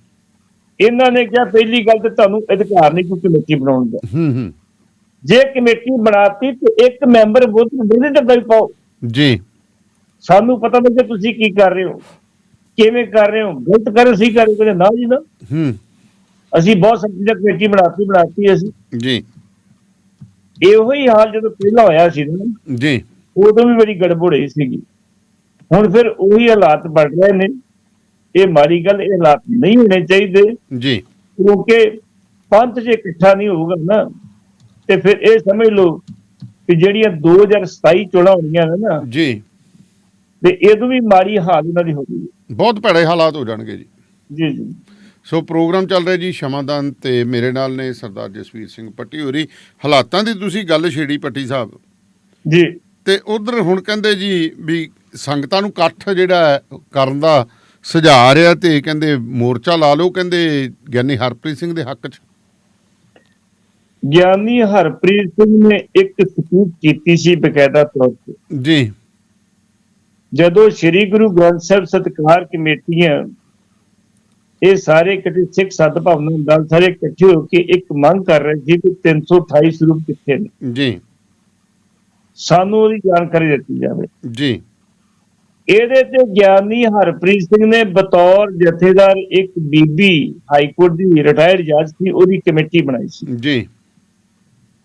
ਇਹਨਾਂ ਨੇ ਕਿਹਾ ਪਹਿਲੀ ਗੱਲ ਤੇ ਤੁਹਾਨੂੰ ਅਧਿਕਾਰ ਨਹੀਂ ਕੋਈ ਕਮੇਟੀ ਬਣਾਉਣ ਦਾ। ਹੂੰ ਹੂੰ। ਜੇ ਕਮੇਟੀ ਬਣਾਤੀ ਤੇ ਇੱਕ ਮੈਂਬਰ ਬੁੱਧ ਬੁੱਧ ਦਾ ਵੀ ਪਾਓ। ਜੀ। ਸਾਨੂੰ ਪਤਾ ਲੱਗੇ ਤੁਸੀਂ ਕੀ ਕਰ ਰਹੇ ਹੋ। ਕਿਵੇਂ ਕਰ ਰਹੇ ਹੋ? ਗਲਤ ਕਰ ਰਹੇ ਸੀ ਕਰ ਰਹੇ ਹੋ ਨਾ ਜੀ ਨਾ? ਹੂੰ। ਅਸੀਂ ਬਹੁਤ ਸਮਝੀ ਕਮੇਟੀ ਬਣਾਤੀ ਬਣਾਤੀ ਅਸੀਂ। ਜੀ। ਇਹੋ ਹੀ ਹਾਲ ਜਦੋਂ ਪਹਿਲਾਂ ਹੋਇਆ ਸੀ ਨਾ ਜੀ। ਉਦੋਂ ਵੀ ਬੜੀ ਗੜਬੜ ਹੋਈ ਸੀਗੀ। ਹੁਣ ਫਿਰ ਉਹੀ ਹਾਲਾਤ ਬਣ ਰਹੇ ਨੇ। ਇਹ ਮਾੜੀ ਗੱਲ ਇਹ ਹਾਲਾਤ ਨਹੀਂ ਹੋਣੇ ਚਾਹੀਦੇ। ਜੀ। ਕਿਉਂਕਿ ਪੰਥ ਜੇ ਇਕੱਠਾ ਨਹੀਂ ਹੋਊਗਾ ਨਾ ਤੇ ਫਿਰ ਇਹ ਸਮਝ ਲਓ ਕਿ ਜਿਹੜੀਆਂ 2027 ਚੋਣਾਂ ਹੋਣੀਆਂ ਨੇ ਨਾ ਜੀ। ਤੇ ਇਹਦੋਂ ਵੀ ਮਾੜੀ ਹਾਲ ਇਹਨਾਂ ਦੀ ਹੋ ਗਈ ਬਹੁਤ ਭੈੜੇ ਹਾਲਾਤ ਹੋ ਜਾਣਗੇ ਜੀ। ਜੀ ਜੀ। ਸੋ ਪ੍ਰੋਗਰਾਮ ਚੱਲ ਰਿਹਾ ਜੀ ਸ਼ਮਾਦਾਨ ਤੇ ਮੇਰੇ ਨਾਲ ਨੇ ਸਰਦਾਰ ਜਸਵੀਰ ਸਿੰਘ ਪੱਟੀ ਹੋਰੀ। ਹਾਲਾਤਾਂ ਦੀ ਤੁਸੀਂ ਗੱਲ ਛੇੜੀ ਪੱਟੀ ਸਾਹਿਬ। ਜੀ। ਤੇ ਉਧਰ ਹੁਣ ਕਹਿੰਦੇ ਜੀ ਵੀ ਸੰਗਤਾਂ ਨੂੰ ਇਕੱਠ ਜਿਹੜਾ ਕਰਨ ਦਾ ਸੁਝਾਅ ਰਿਹਾ ਤੇ ਕਹਿੰਦੇ ਮੋਰਚਾ ਲਾ ਲਓ ਕਹਿੰਦੇ ਗਿਆਨੀ ਹਰਪ੍ਰੀਤ ਸਿੰਘ ਦੇ ਹੱਕ 'ਚ। ਗਿਆਨੀ ਹਰਪ੍ਰੀਤ ਸਿੰਘ ਨੇ ਇੱਕ ਸਪੀਚ ਕੀਤੀ ਸੀ ਬਕਾਇਦਾ ਤੌਰ ਤੇ। ਜੀ। ਜਦੋਂ ਸ੍ਰੀ ਗੁਰੂ ਗ੍ਰੰਥ ਸਾਹਿਬ ਸਤਿਕਾਰ ਕਮੇਟੀਆਂ ਇਹ ਸਾਰੇ ਇਕੱਠੇ ਸਿੱਖ ਸੱਤ ਭਾਵਨਾ ਦਲ ਸਾਰੇ ਇਕੱਠੇ ਹੋ ਕੇ ਇੱਕ ਮੰਗ ਕਰ ਰਹੇ ਸੀ ਕਿ 328 ਸਰੂਪ ਕਿੱਥੇ ਨੇ। ਜੀ। ਸਾਨੂੰ ਉਹਦੀ ਜਾਣਕਾਰੀ ਦਿੱਤੀ ਜਾਵੇ। ਜੀ। ਇਹਦੇ ਤੇ ਗਿਆਨੀ ਹਰਪ੍ਰੀਤ ਸਿੰਘ ਨੇ ਬਤੌਰ ਜਥੇਦਾਰ ਇੱਕ ਬੀਬੀ ਹਾਈ ਕੋਰਟ ਦੀ ਰਿਟਾਇਰਡ ਜੱਜ ਸੀ ਉਹਦੀ ਕਮੇਟੀ ਬਣਾਈ ਸੀ। ਜੀ।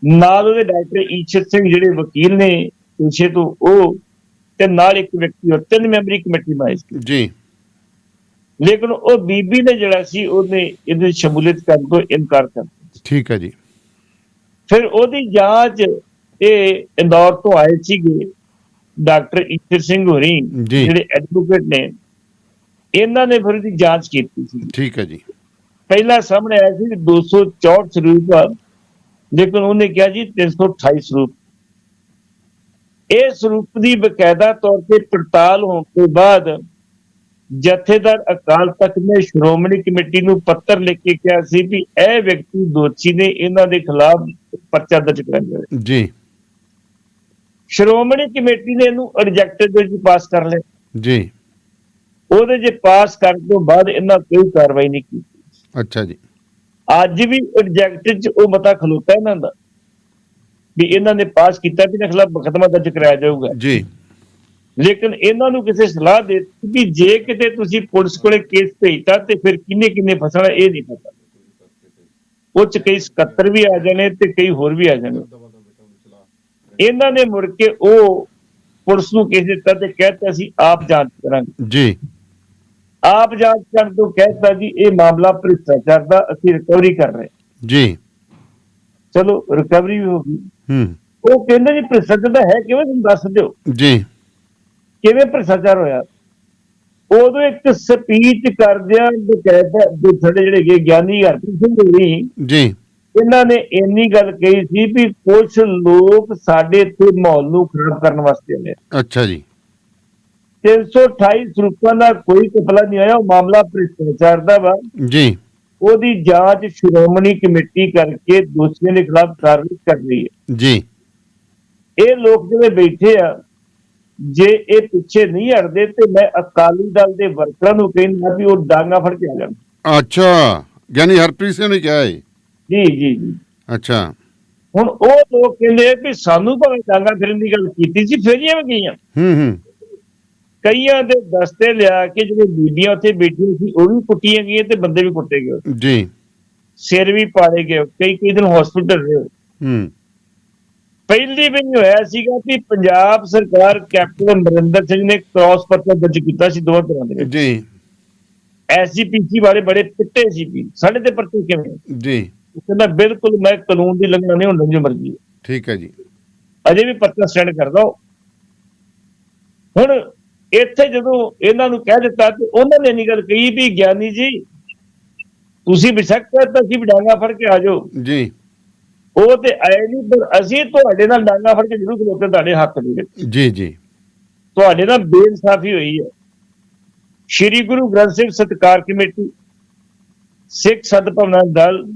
ਨਾਲ ਉਹਦੇ ਡਾਕਟਰ ਈਸ਼ਰ ਸਿੰਘ ਜਿਹੜੇ ਵਕੀਲ ਨੇ ਪਿੱਛੇ ਤੋਂ ਉਹ ਤੇ ਨਾਲ ਇੱਕ ਵਿਅਕਤੀ ਹੋਰ ਤਿੰਨ ਮੈਂਬਰੀ ਕਮੇਟੀ ਬਣਾਈ ਸੀ। ਜੀ। ਲੇਕਿਨ ਉਹ ਬੀਬੀ ਨੇ ਜਿਹੜਾ ਸੀ ਉਹਨੇ ਇਹਦੇ ਸ਼ਮੂਲੀਅਤ ਕਰਨ ਤੋਂ ਇਨਕਾਰ ਕਰ ਠੀਕ ਹੈ ਜੀ। ਫਿਰ ਉਹਦੀ ਜਾਂਚ ਇਹ ਇੰਦੌਰ ਤੋਂ ਆਏ ਸੀਗੇ। ਡਾਕਟਰ ਈਸ਼ਰ ਸਿੰਘ ਹੋਰੀ। ਜਿਹੜੇ ਐਡਵੋਕੇਟ ਨੇ ਇਹਨਾਂ ਨੇ ਫਿਰ ਉਹਦੀ ਜਾਂਚ ਕੀਤੀ ਸੀ। ਠੀਕ ਹੈ ਜੀ। ਪਹਿਲਾ ਸਾਹਮਣੇ ਆਇਆ ਸੀ ਕਿ 264 ਸਰੂਪ ਲੇਕਿਨ ਉਹਨੇ ਕਿਹਾ ਜੀ 328 ਸਰੂਪ। ਇਹ ਸਰੂਪ ਦੀ ਬਕਾਇਦਾ ਤੌਰ ਤੇ ਪੜਤਾਲ ਹੋਣ ਤੋਂ ਬਾਅਦ ਜਥੇਦਾਰ ਅਕਾਲ ਤਖਤ ਨੇ ਸ਼੍ਰੋਮਣੀ ਕਮੇਟੀ ਨੂੰ ਪੱਤਰ ਲਿਖ ਕੇ ਕਿਹਾ ਸੀ ਵੀ ਇਹ ਵਿਅਕਤੀ ਦੋਸ਼ੀ ਨੇ ਇਹਨਾਂ ਦੇ ਖਿਲਾਫ ਪਰਚਾ ਦਰਜ ਕਰਾਇਆ ਜਾਵੇ। ਜੀ। ਸ਼੍ਰੋਮਣੀ ਕਮੇਟੀ ਨੇ ਇਹਨੂੰ ਰਿਜੈਕਟਡ ਦੇ ਵਿੱਚ ਪਾਸ ਕਰ ਲਿਆ। ਜੀ। ਉਹਦੇ ਜੇ ਪਾਸ ਕਰਨ ਤੋਂ ਬਾਅਦ ਇਹਨਾਂ ਕੋਈ ਕਾਰਵਾਈ ਨਹੀਂ ਕੀਤੀ। ਅੱਛਾ ਜੀ। ਅੱਜ ਵੀ ਰਿਜੈਕਟਡ ਚ ਉਹ ਮਤਾ ਖਲੋਤਾ ਇਹਨਾਂ ਦਾ। ਵੀ ਇਹਨਾਂ ਨੇ ਪਾਸ ਕੀਤਾ ਵੀ ਇਹਨਾਂ ਖਿਲਾਫ ਮੁਕੱਦਮਾ ਦਰਜ ਕਰਾਇਆ ਜਾਊਗਾ। ਜੀ। ਲੇਕਿਨ ਇਹਨਾਂ ਨੂੰ ਕਿਸੇ ਸਲਾਹ ਦੇ ਵੀ ਜੇ ਕਿਤੇ ਤੁਸੀਂ ਪੁਲਿਸ ਕੋਲੇ ਕੇਸ ਭੇਜਤਾ ਤੇ ਫਿਰ ਕਿੰਨੇ ਕਿੰਨੇ ਫਸਣਾ ਇਹ ਨਹੀਂ ਪਤਾ। ਉਹ ਚ ਕਈ 77 ਵੀ ਆ ਜਾਣੇ ਤੇ ਕਈ ਹੋਰ ਵੀ ਆ ਜਾਣੇ। ਇਹਨਾਂ ਨੇ ਮੁੜ ਕੇ ਉਹ ਪੁਲਿਸ ਨੂੰ ਕੇਸ ਦਿੱਤਾ ਤੇ ਕਹਿਤਾ ਅਸੀਂ ਆਪ ਜਾਂਚ ਕਰਾਂਗੇ। ਜੀ। ਆਪ ਜਾਂਚ ਕਰਨ ਤੋਂ ਕਹਿਤਾ ਜੀ ਇਹ ਮਾਮਲਾ ਭ੍ਰਿਸ਼ਟਾਚਾਰ ਦਾ ਅਸੀਂ ਰਿਕਵਰੀ ਕਰ ਰਹੇ। ਜੀ। ਚਲੋ ਰਿਕਵਰੀ ਵੀ ਹੋ ਗਈ। ਹੂੰ। ਉਹ ਕਹਿੰਦੇ ਜੀ ਭ੍ਰਿਸ਼ਟਾਚਾਰ ਦਾ ਹੈ ਕਿਵੇਂ ਤੁਸੀਂ ਦੱਸ ਦਿਓ? ਜੀ। ਕਿਵੇਂ ਭ੍ਰਿਸ਼ਟਾਚਾਰ ਹੋਇਆ? ਉਦੋਂ ਇੱਕ ਸਪੀਚ ਕਰਦਿਆਂ ਬਕਾਇਦਾ ਜੋ ਜਿਹੜੇ ਹੈਗੇ ਗਿਆਨੀ ਹਰਪ੍ਰੀਤ ਸਿੰਘ ਹੋਣੀ ਜੀ। ਇਹਨਾਂ ਨੇ ਇੰਨੀ ਗੱਲ ਕਹੀ ਸੀ ਵੀ ਕੁਝ ਲੋਕ ਸਾਡੇ ਇੱਥੇ ਮਾਹੌਲ ਨੂੰ ਖਰਾਬ ਕਰਨ ਵਾਸਤੇ ਆ। ਅੱਛਾ ਜੀ। 328 ਸਰੂਪਾਂ ਦਾ ਕੋਈ ਕਪਲਾ ਨਹੀਂ ਆਇਆ ਉਹ ਮਾਮਲਾ ਭ੍ਰਿਸ਼ਟਾਚਾਰ ਦਾ ਵਾ। ਜੀ। ਉਹਦੀ ਜਾਂਚ ਸ਼੍ਰੋਮਣੀ ਕਮੇਟੀ ਕਰਕੇ ਦੋਸ਼ੀਆਂ ਦੇ ਖਿਲਾਫ ਕਾਰਵਾਈ ਕਰ ਰਹੀ ਹੈ। ਜੀ। ਇਹ ਲੋਕ ਜਿਹੜੇ ਬੈਠੇ ਆ ਜੇ ਇਹ ਪਿੱਛੇ ਨਹੀਂ ਹਟਦੇ ਤੇ ਮੈਂ ਅਕਾਲੀ ਦਲ ਦੇ ਵਰਕਰਾਂ ਨੂੰ ਕਹਿੰਦਾ ਵੀ ਉਹ ਡਾਂਗਾ ਫੜ ਕੇ ਆ ਜਾਣ। ਅੱਛਾ ਗਿਆਨੀ ਹਰਪ੍ਰੀਤ ਸਿੰਘ ਨੇ ਕਿਹਾ ਹੈ ਜੀ ਜੀ ਜੀ। ਅੱਛਾ। ਹੁਣ ਉਹ ਲੋਕ ਕਹਿੰਦੇ ਵੀ ਸਾਨੂੰ ਭਾਵੇਂ ਡਾਂਗਾ ਫਿਰਨ ਦੀ ਗੱਲ ਕੀਤੀ ਸੀ ਫੇਰੀਆਂ ਵੀ ਗਈਆਂ। ਹੂੰ ਹੂੰ। ਕਈਆਂ ਦੇ ਦਸਤੇ ਲਿਆ ਕੇ ਜਿਹੜੇ ਬੀਬੀਆਂ ਉੱਥੇ ਬੈਠੀਆਂ ਸੀ ਉਹ ਵੀ ਕੁੱਟੀਆਂ ਗਈਆਂ ਤੇ ਬੰਦੇ ਵੀ ਕੁੱਟੇ ਗਏ। ਜੀ। ਸਿਰ ਵੀ ਪਾੜੇ ਗਏ ਕਈ ਕਈ ਦਿਨ ਹਸਪੀਟਲ ਰਹੇ। ਹੂੰ। ਪਹਿਲੀ ਵੀ ਹੋਇਆ ਸੀਗਾ ਕਿ ਪੰਜਾਬ ਸਰਕਾਰ ਕੈਪਟਨ ਅਮਰਿੰਦਰ ਸਿੰਘ ਨੇ ਕ੍ਰਾਸ ਪੱਤਰ ਦਰਜ ਕੀਤਾ ਸੀ ਦੋ ਤਰ੍ਹਾਂ ਦੇ ਜੀ। ਐਸਜੀਪੀਸੀ ਵਾਲੇ ਬੜੇ ਪਿੱਟੇ ਸੀ ਵੀ। ਸਾਡੇ ਤੇ ਪਰਚੇ ਕਿਵੇਂ? ਜੀ। ਕਹਿੰਦਾ ਬਿਲਕੁਲ ਮੈਂ ਕਾਨੂੰਨ ਦੀ ਲੰਘਣਾ ਨਹੀਂ ਹੁੰਦਾ ਜੋ ਮਰਜ਼ੀ ਹੈ। ਠੀਕ ਹੈ ਜੀ। ਅਜੇ ਵੀ ਪਰਚਾ ਸਟੈਂਡ ਕਰਦਾ ਉਹ। ਹੁਣ ਇੱਥੇ ਜਦੋਂ ਇਹਨਾਂ ਨੂੰ ਕਹਿ ਦਿੱਤਾ ਤੇ ਉਹਨਾਂ ਨੇ ਨਹੀਂ ਗੱਲ ਕਹੀ ਵੀ ਗਿਆਨੀ ਜੀ ਤੁਸੀਂ ਬਿਸ਼ੱਕ ਤਾਂ ਸੀ ਡਾਂਗਾ ਫੜ ਕੇ ਆ ਜਾਓ। ਜੀ। ਉਹ ਤੇ ਆਏ ਨਹੀਂ ਪਰ ਅਸੀਂ ਤੁਹਾਡੇ ਨਾਲ ਡਾਂਗਾ ਫੜ ਕੇ ਜ਼ਰੂਰ ਖਲੋਤੇ ਤੁਹਾਡੇ ਹੱਕ ਦੇ ਵਿੱਚ। ਜੀ ਜੀ। ਤੁਹਾਡੇ ਨਾਲ ਬੇਇਨਸਾਫੀ ਹੋਈ ਹੈ। ਸ਼੍ਰੀ ਗੁਰੂ ਗ੍ਰੰਥ ਸਾਹਿਬ ਸਤਕਾਰ ਕਮੇਟੀ ਸਿੱਖ ਸਦਭਾਵਨਾ ਦਲ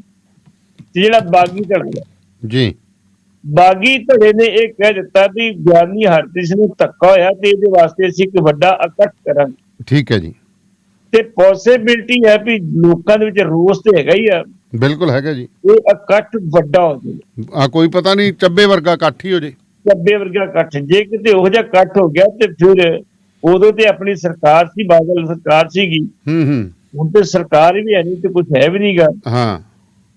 ਤੇ ਜਿਹੜਾ ਬਾਗੀ ਧੜਾ ਜੀ। ਬਾਗੀ ਧੜੇ ਨੇ ਇਹ ਕਹਿ ਦਿੱਤਾ ਵੀ ਗਿਆਨੀ ਹਰਪ੍ਰੀਤ ਸਿੰਘ ਨੂੰ ਧੱਕਾ ਹੋਇਆ ਤੇ ਇਹਦੇ ਵਾਸਤੇ ਅਸੀਂ ਇੱਕ ਵੱਡਾ ਇਕੱਠ ਕਰਾਂਗੇ। ਠੀਕ ਹੈ ਜੀ। ਤੇ ਪੋਸਿਬਿਲਟੀ ਹੈ ਵੀ ਲੋਕਾਂ ਦੇ ਵਿੱਚ ਰੋਸ ਤੇ ਹੈਗਾ ਹੀ ਆ। ਬਿਲਕੁਲ ਹੈਗਾ ਜੀ। ਇਹ ਇਕੱਠ ਵੱਡਾ ਹੋ ਜਾਵੇ। ਆ ਕੋਈ ਪਤਾ ਨਹੀਂ ਚੱਬੇ ਵਰਗਾ ਇਕੱਠ ਹੀ ਹੋ ਜੇ। ਚੱਬੇ ਵਰਗਾ ਇਕੱਠ। ਜੇ ਕਿਤੇ ਉਹ ਜਿਹਾ ਇਕੱਠ ਹੋ ਗਿਆ ਤੇ ਫਿਰ ਉਦੋਂ ਤੇ ਆਪਣੀ ਸਰਕਾਰ ਸੀ ਬਾਦਲ ਸਰਕਾਰ ਸੀਗੀ। ਹੂੰ ਹੂੰ। ਹੁਣ ਤੇ ਸਰਕਾਰ ਵੀ ਹੈ ਨਹੀਂ ਤੇ ਕੁਝ ਹੈ ਵੀ ਨਹੀਂਗਾ ਹਾਂ।